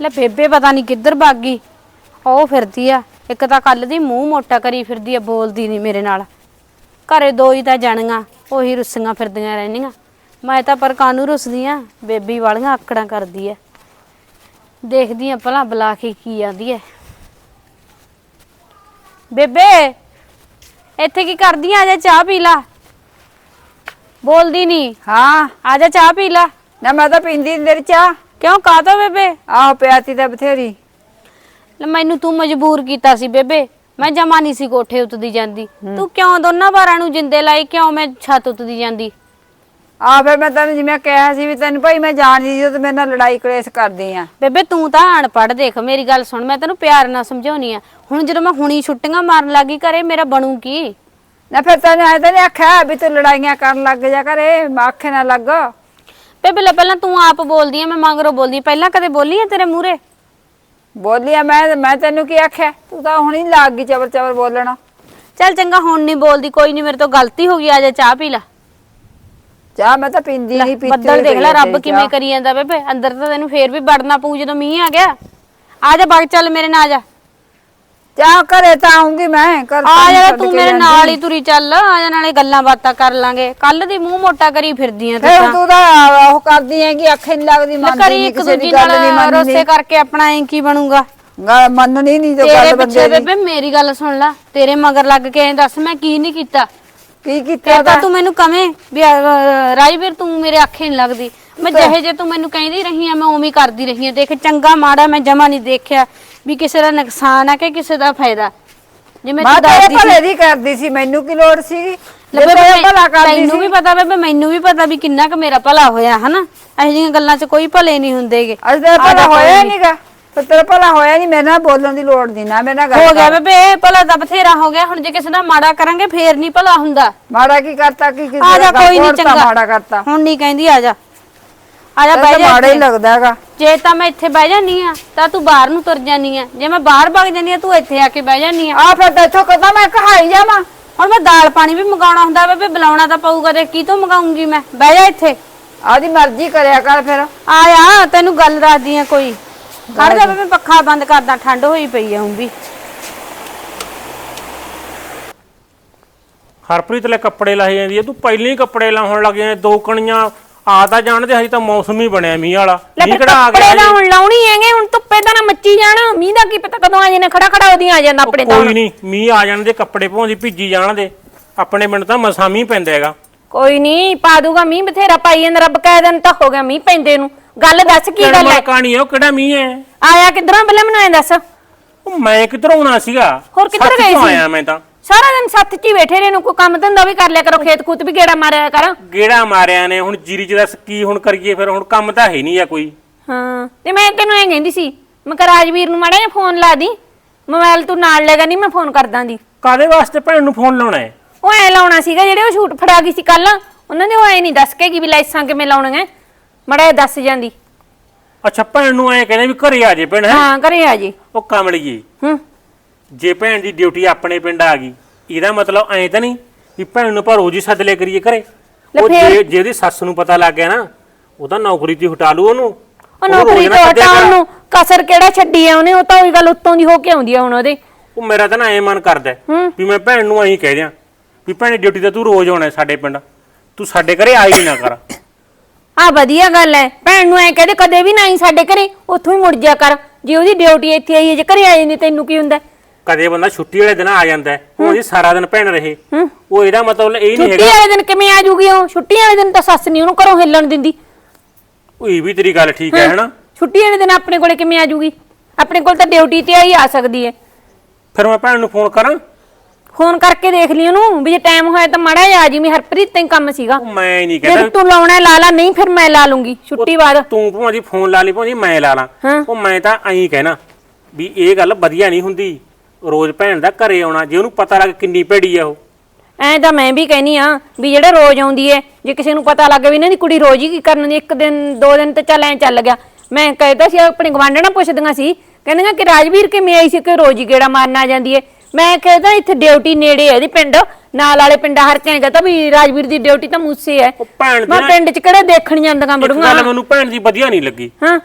ਲੈ ਬੇਬੇ ਪਤਾ ਨਹੀਂ ਕਿੱਧਰ ਭੱਗ ਗਈ। ਉਹ ਫਿਰਦੀ ਆ ਇੱਕ ਤਾਂ ਕੱਲ ਦੀ ਮੂੰਹ ਮੋਟਾ ਕਰੀ ਫਿਰਦੀ ਆ ਬੋਲਦੀ ਨਹੀਂ ਮੇਰੇ ਨਾਲ। ਘਰੇ ਦੋ ਹੀ ਤਾਂ ਜਾਣੀਆਂ ਉਹੀ ਰੁੱਸੀਆਂ ਫਿਰਦੀਆਂ ਰਹਿੰਦੀਆਂ। ਮੈਂ ਤਾਂ ਪਰ ਕਾਨੂੰ ਰੁੱਸਦੀ ਆ? ਬੇਬੀ ਵਾਲੀਆਂ ਆਕੜਾਂ ਕਰਦੀ ਐ ਦੇਖਦੀ ਆ ਭਲਾ ਬੁਲਾ ਕੇ ਕੀ ਆਂਦੀ ਐ। ਬੇਬੇ ਇੱਥੇ ਕੀ ਕਰਦੀ ਆ? ਆ ਜਾ ਚਾਹ ਪੀ ਲਾ। ਬੋਲਦੀ ਨਹੀਂ। ਹਾਂ। ਆ ਜਾ ਚਾਹ ਪੀ ਲਾ। ਨਾ ਮੈਂ ਤਾਂ ਪੀਂਦੀ ਨੀ ਤੇਰੀ ਚਾਹ। ਕਿਉਂ? ਕਾਹਤੋਂ ਬੇਬੇ? ਆਹੋ ਪਿਆਤੀ ਤਾਂ ਬਥੇਰੀ। ਲੈ ਮੈਨੂੰ ਤੂੰ ਮਜਬੂਰ ਕੀਤਾ ਸੀ ਬੇਬੇ। ਮੈਂ ਜਮਾ ਨਹੀਂ ਸੀ ਕੋਠੇ ਉੱਤਦੀ ਜਾਂਦੀ। ਤੂੰ ਕਿਉਂ ਦੋਨਾਂ ਬਾਰਾਂ ਨੂੰ ਜਿੰਦੇ ਲਾਈ? ਕਿਉਂ ਮੈਂ ਛੱਤ ਉੱਤਦੀ ਜਾਂਦੀ? ਆ ਫਿਰ ਮੈਂ ਤੈਨੂੰ ਜਿਵੇਂ ਕਿਹਾ ਸੀ ਵੀ ਤੈਨੂੰ ਭਾਈ ਮੈਂ ਜਾਣਦੀ ਸੀ ਤੇ ਮੇਰੇ ਨਾਲ ਲੜਾਈ ਕਲੇਸ਼ ਕਰਦੀ ਆ। ਬੇਬੇ ਤੂੰ ਤਾਂ ਅਨਪੜ੍ਹ ਦੇਖ ਮੇਰੀ ਗੱਲ ਸੁਣ ਮੈਂ ਤੈਨੂੰ ਪਿਆਰ ਨਾਲ ਸਮਝਾਉਣੀ ਆ। ਹੁਣ ਜਦੋਂ ਮੈਂ ਹੁਣੀ ਛੁੱਟੀਆਂ ਮਾਰਨ ਲੱਗੀ ਘਰੇ ਮੇਰਾ ਬਣੂ ਕੀ? ਨਾ ਫਿਰ ਤੈਨੂੰ ਐ ਤਾਂ ਨਹੀਂ ਆਖਿਆ ਵੀ ਤੂੰ ਲੜਾਈਆਂ ਕਰਨ ਲੱਗ ਜਾ ਕਰੇ ਆਖੇ ਨਾ ਲੱਗ। ਬੇਬੇ ਲੈ ਪਹਿਲਾਂ ਤੂੰ ਆਪ ਬੋਲਦੀ ਆ ਮੈਂ ਮਗਰੋਂ ਬੋਲਦੀ ਆਂ। ਪਹਿਲਾਂ ਕਦੇ ਬੋਲੀ ਆ ਤੇਰੇ ਮੂਹਰੇ? ਬੋਲੀਆ ਮੈਂ ਮੈਂ ਤੈਨੂੰ ਕੀ ਆਖਿਆ? ਤੂੰ ਤਾਂ ਹੁਣੀ ਲੱਗ ਗਈ ਚਬਰ ਚਬਰ ਬੋਲਣਾ। ਚੱਲ ਚੰਗਾ ਹੁਣ ਨਹੀਂ ਬੋਲਦੀ ਕੋਈ ਨਹੀਂ ਮੇਰੇ ਤੋਂ ਗਲਤੀ ਹੋ ਗਈ ਆ ਜਾ ਚਾਹ ਪੀ ਲੈ। ਚਾਹ ਮੈਂ ਤਾਂ ਪੀਂਦੀ ਨਹੀਂ ਪੀਤੀ ਬੱਦਲ ਹੋਈ ਦੇਖ ਲੈ ਪਈ ਆ ਰੱਬ ਤੇਰੀ ਕਿਵੇਂ ਚਾਹ। ਕਰੀ ਜਾਂਦਾ ਬੇਬੇ। ਅੰਦਰ ਤਾਂ ਤੈਨੂੰ ਫੇਰ ਵੀ ਵੜਨਾ ਪਊ ਜਦੋਂ ਮੀਂਹ ਆ ਗਿਆ। ਆ ਜਾ ਬਗ ਚੱਲ ਮੇਰੇ ਨਾਲ ਆ ਜਾ। ਚਾਹ ਘਰੇ ਤਾਂ ਆਉਂਗੀ ਮੈਂ ਕਰ ਆ ਜਾ ਤੂੰ ਮੇਰੇ ਨਾਲ ਹੀ ਤੁਰੀ ਚੱਲ ਆ ਜਾ ਨਾਲੇ ਗੱਲਾਂ ਬਾਤਾਂ ਕਰ ਲਾਂਗੇ। ਕੱਲ ਦੀ ਮੂੰਹ ਮੋਟਾ ਕਰੀ ਫਿਰਦੀ ਆ ਤੂੰ ਤਾਂ। ਤੂੰ ਤਾਂ ਉਹ ਕਰਦੀ ਹੈਗੀ ਅੱਖੇ ਨਹੀਂ ਲੱਗਦੀ ਮੰਨਦੀ ਕਰੀ ਨਹੀਂ ਇੱਕ ਕਿਸੇ ਦੂਜੀ ਦੀ ਗੱਲ ਨਹੀਂ ਨਾਲ ਰੋਸੇ ਕਰਕੇ ਆਪਣਾ ਐਂ ਕੀ ਬਣੂਗਾ? ਗੱਲ ਮੰਨਣੀ ਨਹੀਂ ਜੋ ਗੱਲ ਬੰਦੇ ਦੀ। ਬੇਬੇ ਮੇਰੀ ਗੱਲ ਸੁਣ ਲੈ ਤੇਰੇ ਮਗਰ ਲੱਗ ਕੇ ਐਂ ਦੱਸ ਮੈਂ ਕੀ ਨਹੀਂ ਕੀਤਾ? ਕੀ ਕੀਤਾ ਤੇ ਤਾਂ ਮੈਨੂੰ ਕਵੇਂ ਵੀ ਰਾਜਵੀਰ ਤੂੰ ਮੇਰੇ ਅੱਖੇ ਨਹੀਂ ਲੱਗਦੀ। ਮੈਂ ਜਿਹੇ ਜੇ ਤੂੰ ਮੈਨੂੰ ਕਹਿੰਦੀ ਰਹੀ ਆ ਮੈਂ ਉਵੇਂ ਕਰਦੀ ਰਹੀ ਆ ਦੇਖ ਚੰਗਾ ਮਾੜਾ ਮੈਂ ਜਮਾ ਨਹੀਂ ਦੇਖਿਆ। ਵੀ ਕਿਸੇ ਦਾ ਨੁਕਸਾਨ ਆ ਕਿ ਕਿਸੇ ਦਾ ਫਾਇਦਾ? ਜਿਵੇਂ ਮੈਂ ਤੂੰ ਤੇਰੇ ਦੱਸਦੀ ਸੀ ਭਲੇ ਦੀ ਕਰਦੀ ਸੀ ਮੈਨੂੰ ਕੀ ਲੋੜ ਭਲਾ ਕਰਦੀ ਤੈਨੂੰ ਸੀ ਵੀ ਪਤਾ ਬੇਬੇ ਮੈਨੂੰ ਵੀ ਪਤਾ ਵੀ ਕਿੰਨਾ ਕੁ ਮੇਰਾ ਭਲਾ ਹੋਇਆ ਹਨਾ? ਇਹੋ ਜਿਹੀਆਂ ਗੱਲਾਂ 'ਚ ਕੋਈ ਭਲੇ ਨਹੀਂ ਹੁੰਦੇਗੇ। ਅੱਜ ਤੇਰਾ ਭਲਾ ਹੋਇਆ। ਨਹੀਂਗਾ ਤੇ ਤੇਰਾ ਭਲਾ ਹੋਇਆ ਨਹੀਂ ਮੇਰੇ ਨਾਲ ਬੋਲਣ ਦੀ ਲੋੜ ਨਹੀਂ ਨਾ ਮੇਰੇ ਨਾਲ ਗੱਲ ਹੋ ਗਿਆ ਕਰ। ਬੇਬੇ ਇਹ ਭਲਾ ਤਾਂ ਬਥੇਰਾ ਹੋ ਗਿਆ ਹੁਣ ਜੇ ਕਿਸੇ ਦਾ ਮਾੜਾ ਕਰਾਂਗੇ ਫੇਰ ਨਹੀਂ ਭਲਾ ਹੁੰਦਾ। ਮਾੜਾ ਕੀ ਕਰਤਾ ਕੀ ਕਿਸੇ ਆ ਜਾ ਦਾ ਕੋਈ ਨਹੀਂ ਹੋਰ ਤਾਂ ਚੰਗਾ। ਮਾੜਾ ਕਰਤਾ। ਹੁਣ ਨਹੀਂ ਕਹਿੰਦੀ ਆ ਜਾ। ਆ ਜਾ ਬਹਿ ਤਾਂ ਜਾ ਮਾੜਾ ਹੀ ਇੱਥੇ। ਲੱਗਦਾ ਹੈਗਾ। ਜੇ ਤਾਂ ਮੈਂ ਇੱਥੇ ਬਹਿ ਜਾਨੀ ਆ ਤਾਂ ਤੂੰ ਬਾਹਰ ਨੂੰ ਤੁਰ ਜਾਨੀ ਆ। ਜੇ ਮੈਂ ਬਾਹਰ ਭੱਜ ਜਾਨੀ ਆ ਤੂੰ ਇੱਥੇ ਆ ਕੇ ਬਹਿ ਜਾਨੀ ਆ। ਆ ਫਿਰ ਤਾਂ ਇੱਥੋਂ ਕਦਾਂ ਮੈਂ ਕਹਾਈ ਜਾਵਾਂ? ਹੁਣ ਮੈਂ ਦਾਲ ਪਾਣੀ ਵੀ ਮੰਗਾਉਣਾ ਹੁੰਦਾ ਬੇਬੇ ਬੁਲਾਉਣਾ ਤਾਂ ਪਊਗਾ ਤੇ ਕੀ ਤੋਂ ਮੰਗਾਉਂਗੀ ਮੈਂ? ਬਹਿ ਜਾ ਇੱਥੇ। ਆਦੀ ਮਰਜ਼ੀ ਕਰਿਆ ਕਰ ਫਿਰ। ਆ ਜਾ ਤੈਨੂੰ ਗੱਲ ਦੱਸਦੀ ਆ ਕੋਈ। ਖੜ ਜਾ ਬੇਬੇ ਪੱਖਾ ਬੰਦ ਕਰਦਾ ਠੰਡ ਹੋਈ ਪਈ ਆ ਹੁਣ ਵੀ। ਹਰਪ੍ਰੀਤ ਲੈ ਕੱਪੜੇ ਲਾਈ ਜਾਂਦੀ ਐ ਤੂੰ ਪਹਿਲਾਂ ਹੀ ਕੱਪੜੇ ਲਾਉਣ ਲੱਗ ਜਾਂਦੇ ਦੋ ਕਣੀਆਂ ਆ ਤਾਂ ਜਾਣਦੇ ਹਜੇ ਤਾਂ ਮੌਸਮ ਹੀ ਬਣਿਆ ਮੀਂਹ ਵਾਲਾ। ਲੈ ਮੀਂਹ ਫਿਰ ਕਿਹੜਾ ਆ ਕੱਪੜੇ ਗਿਆ ਤਾਂ ਹਜੇ? ਹੁਣ ਲਾਉਣੀ ਹੈਗੇ ਹੁਣ ਧੁੱਪੇ ਤਾਂ ਨਾ ਮੱਚੀ ਜਾਣਾ। ਮੀਂਹ ਦਾ ਕੀ ਪਤਾ ਕਦੋਂ ਆ ਜਾਣਾ ਖੜਾ ਖੜਾ ਉਹਦੀ ਆ ਜਾਂਦਾ ਆਪਣੇ ਤਾਂ ਕੋਈ ਨਹੀਂ ਮੀਂਹ ਆ ਜਾਣ ਦੇ ਕੱਪੜੇ ਭੌਂਦੀ ਭਿੱਜੀ ਜਾਣ ਦੇ ਆਪਣੇ ਮਿੰਟ ਤਾਂ ਮਸਾਂ ਮੀਂਹ ਪੈਂਦਾ ਹੈਗਾ। ਕੋਈ ਨਹੀਂ ਪਾ ਦੂਗਾ ਮੀਂਹ ਬਥੇਰਾ ਪਾਈ ਜਾਂਦਾ ਰੱਬ ਕਹਿ ਦਿਨ ਤਾਂ ਹੋ ਗਿਆ ਮੀਂਹ ਪੈਂਦੇ ਨੂੰ। ਗੱਲ ਦੱਸ ਕੀ ਗੱਲ ਹੈ? ਕਹਾਣੀ ਹੈ ਉਹ ਕਿਹੜਾ ਮੀਂਹ ਹੈ? ਆਇਆ ਕਿੱਧਰੋਂ? ਪਹਿਲਾਂ ਮੈਨੂੰ ਐਂ ਦੱਸ। ਉਹ ਮੈਂ ਕਿੱਧਰੋਂ ਆਉਣਾ ਸੀਗਾ? ਹੋਰ ਕਿੱਧਰ ਗਏ ਤੋਂ ਸੀ? ਆਇਆ ਮੈਂ ਤਾਂ? ਸਾਰਾ ਦਿਨ ਸੱਤ ਚ ਹੀ ਬੈਠੇ ਰਹੇ ਨੂੰ ਕੋਈ ਕੰਮ ਧੰਦਾ ਵੀ ਕਰ ਲਿਆ ਕਰੋ ਖੇਤ ਖੂਤ ਵੀ ਗੇੜਾ ਮਾਰਿਆ ਕਰ। ਗੇੜਾ ਮਾਰਿਆ ਨੇ ਹੁਣ ਜੀਰੀ ਚ ਦੱਸ ਕੀ ਹੁਣ ਕਰੀਏ ਫਿਰ ਹੁਣ ਕੰਮ ਤਾਂ ਹੈ ਨਹੀਂ ਆ ਕੋਈ। ਹਾਂ ਤੇ ਮੈਂ ਤੈਨੂੰ ਐਂ ਕਹਿੰਦੀ ਸੀ ਮੈਂ ਕਿਹਾ ਰਾਜਵੀਰ ਨੂੰ ਮਾੜਾ ਜਿਹਾ ਫੋਨ ਲਾ ਦੀ ਮੋਬਾਈਲ ਤੂੰ ਨਾਲ ਲੈ ਗਾ ਨਹੀਂ ਮੈਂ ਫੋਨ ਕਰ ਦਾਂਦੀ ਕਾਦੇ ਵਾਸਤੇ ਭੈਣ ਨੂੰ ਫੋਨ ਲਾਉਣਾ ਹੈ? ਉਹ ਐ ਲਾਉਣਾ ਸੀਗਾ ਜਿਹੜੇ ਉਹ ਸ਼ੂਟ ਫੜਾ ਗਈ ਸੀ ਕੱਲ ਉਹਨਾਂ ਨੇ ਉਹ ਐ ਨਹੀਂ ਦੱਸ ਕੇ ਕਿ ਵੀ ਲਾਈਸਾਂ ਕਿਵੇਂ ਲਾਉਣੀਆਂ ਮਾੜਾ ਜਿਹਾ ਦੱਸ ਜਾਂਦੀ। ਅੱਛਾ ਭੈਣ ਨੂੰ ਐ ਕਹਿੰਦੇ ਵੀ ਘਰੇ ਆ ਜੇ ਭੈਣ ਹੈਂ? ਹਾਂ ਘਰੇ ਆ ਜੀ। ਉਹ ਕਮਲੀਏ ਹੂੰ। ਜੇ ਭੈਣ ਦੀ ਡਿਊਟੀ ਆਪਣੇ ਪਿੰਡ ਆ ਗਈ ਇਹਦਾ ਮਤਲਬ ਐਂ ਤਾਂ ਨਹੀਂ ਵੀ ਭੈਣ ਨੂੰ ਪਰ ਰੋਜ਼ ਹੀ ਸੱਦ ਲਿਆ ਕਰੀਏ ਘਰੇ? ਲੈ ਉਹ ਫੇਰ? ਜੇ ਜੇ ਉਹਦੀ ਸੱਸ ਨੂੰ ਪਤਾ ਲੱਗ ਗਿਆ ਨਾ ਉਹਦਾ ਨੌਕਰੀ ਤੇ ਹਟਾ ਲੂ ਉਹਨੂੰ। ਉਹ ਨੌਕਰੀ ਨਾ ਤੋਂ ਸੱਦਿਆ ਕਰ। ਹਟਾਉਣ ਨੂੰ ਕਸਰ ਕਿਹੜਾ ਛੱਡੀ ਆ ਉਹਨੇ? ਉਹ ਤਾਂ ਉਹੀ ਗੱਲ ਉੱਤੋਂ ਦੀ ਹੋ ਕੇ ਆਉਂਦੀ ਆ ਹੁਣ ਉਹਦੇ। ਉਹ ਮੇਰਾ ਤਾਂ ਨਾ ਐ ਮਨ ਕਰਦਾ ਹੈ ਹੂੰ। ਵੀ ਮੈਂ ਭੈਣ ਨੂੰ ਐਂ ਕਹਿ ਦਿਆਂ ਵੀ ਭੈਣ ਡਿਊਟੀ ਤੇ ਤੂੰ ਰੋਜ਼ ਆਉਣਾ ਹੈ ਸਾਡੇ ਪਿੰਡ। ਤੂੰ ਸਾਡੇ ਘਰੇ ਆ ਹੀ ਨਾ ਕਰ। ਆ ਵਧੀਆ ਗੱਲ ਐ ਭੈਣ ਨੂੰ ਐ ਕਹਦੇ ਕਦੇ ਵੀ ਨਾ ਆਈ ਸਾਡੇ ਘਰੇ ਉੱਥੋਂ ਹੀ ਮੁੜ ਜਾ ਕਰ। ਜੇ ਉਹਦੀ ਡਿਊਟੀ ਇੱਥੇ ਆਈ ਹੈ ਜੇ ਘਰੇ ਆ ਜਾਂਦੀ ਤੈਨੂੰ ਕੀ ਹੁੰਦਾ? ਕਦੇ ਬੰਦਾ ਛੁੱਟੀ ਵਾਲੇ ਦਿਨ ਆ ਜਾਂਦਾ ਹੈ। ਉਹ ਜੀ ਸਾਰਾ ਦਿਨ ਭੈਣ ਰਹੇ। ਹੂੰ। ਉਹ ਇਹਦਾ ਮਤਲਬ ਇਹ ਨਹੀਂ ਛੁੱਟੀ ਹੈਗਾ। ਵਾਲੇ ਦਿਨ ਕਿਵੇਂ ਆ ਜੂਗੀ ਉਹ? ਛੁੱਟੀ ਵਾਲੇ ਦਿਨ ਤਾਂ ਸੱਸ ਨਹੀਂ ਉਹਨੂੰ ਘਰੋਂ ਹਿੱਲਣ ਦਿੰਦੀ। ਉਹ ਇਹ ਵੀ ਤੇਰੀ ਗੱਲ ਠੀਕ ਹੈ ਹਨਾ? ਛੁੱਟੀ ਵਾਲੇ ਦਿਨ ਆਪਣੇ ਕੋਲੇ ਕਿਵੇਂ ਆ ਜੂਗੀ? ਆਪਣੇ ਕੋਲ ਤਾਂ ਡਿਊਟੀ ਤੇ ਆਈ ਆ ਸਕਦੀ ਐ ਫਿਰ ਮੈਂ ਭੈਣ ਨੂੰ ਫੋਨ ਕਰਾਂ? ਫੋਨ ਕਰਕੇ ਦੇਖ ਲਈ ਉਹਨੂੰ ਵੀ ਜੇ ਟਾਈਮ ਹੋਇਆ ਤਾਂ ਮਾੜਾ ਜਿਹਾ ਆ ਜੀ ਮੈਂ ਹਰਪ੍ਰੀਤ ਤੈਨੂੰ ਕੰਮ ਸੀਗਾ। ਉਹ ਮੈਂ ਨਹੀਂ ਜੇ ਕਹਿੰਦਾ ਤੂੰ ਲਾਉਣਾ ਲਾ ਲਾ ਨਹੀਂ ਫਿਰ ਮੈਂ ਲਾ ਲੂੰਗੀ ਛੁੱਟੀ ਬਾਅਦ। ਤੂੰ ਭਾਵੇਂ ਦੀ ਫੋਨ ਲਾ ਲਈ ਭਾਵੇਂ ਮੈਂ ਲਾ ਲਾਂ। ਹਾਂ। ਉਹ ਮੈਂ ਤਾਂ ਐਂ ਕਹਿਣਾ ਵੀ ਇਹ ਗੱਲ ਵਧੀਆ ਨਹੀਂ ਹੁੰਦੀ। ਰੋਜ਼ ਭੈਣ ਦਾ ਘਰੇ ਆਉਣਾ ਜੇ ਉਹਨੂੰ ਪਤਾ ਲੱਗ ਕਿੰਨੀ ਭੈੜੀ ਆ ਉਹ। ਐਂ ਤਾਂ ਮੈਂ ਵੀ ਕਹਿਨੀ ਆ ਵੀ ਜਿਹੜੇ ਰੋਜ਼ ਆਉਂਦੀ ਏ ਜੇ ਕਿਸੇ ਨੂੰ ਪਤਾ ਲੱਗ ਵੀ ਇਹਨਾਂ ਦੀ ਕੁੜੀ ਰੋਜ਼ ਹੀ ਕੀ ਕਰਨ ਦੀ ਇੱਕ ਦਿਨ ਦੋ ਦਿਨ ਤੇ ਚੱਲ ਐਂ ਚੱਲ ਗਿਆ। ਮੈਂ ਕਹਿੰਦਾ ਸੀ ਆਪਣੇ ਗਵਾਂਢਣਾ ਪੁੱਛਦੀਆਂ ਸੀ ਕਹਿੰਦੀਆਂ ਕਿ ਰਾਜਵੀਰ ਕਿਵੇਂ ਆਈ ਸੀ ਕਿ ਰੋਜ਼ ਹੀ ਗੇੜਾ ਮਾਰਨ ਆ ਜਾਂਦੀ ਏ। ਮੈਂ ਕਹਿੰਦਾ ਇੱਥੇ ਡਿਊਟੀ ਨੇੜੇ ਹੈ ਇਹਦੀ ਪਿੰਡ ਨਾਲ ਵਾਲੇ ਪਿੰਡ ਹਰ ਕੇ ਕਹਿੰਦਾ ਵੀ ਰਾਜਵੀਰ ਦੀ ਡਿਊਟੀ ਤਾਂ ਮੂਸੇ ਹੈ ਉਹ ਭੈਣ ਦੀ ਮੈਂ ਨਾ- ਪਿੰਡ 'ਚ ਕਿਹੜਾ ਦੇਖਣ ਜਾਂਦੀਆਂ ਇੱਕ ਬੜੂਆਂ। ਗੱਲ ਮੈਨੂੰ ਭੈਣ ਦੀ ਵਧੀਆ ਨਹੀਂ ਲੱਗੀ। ਹਾਂ।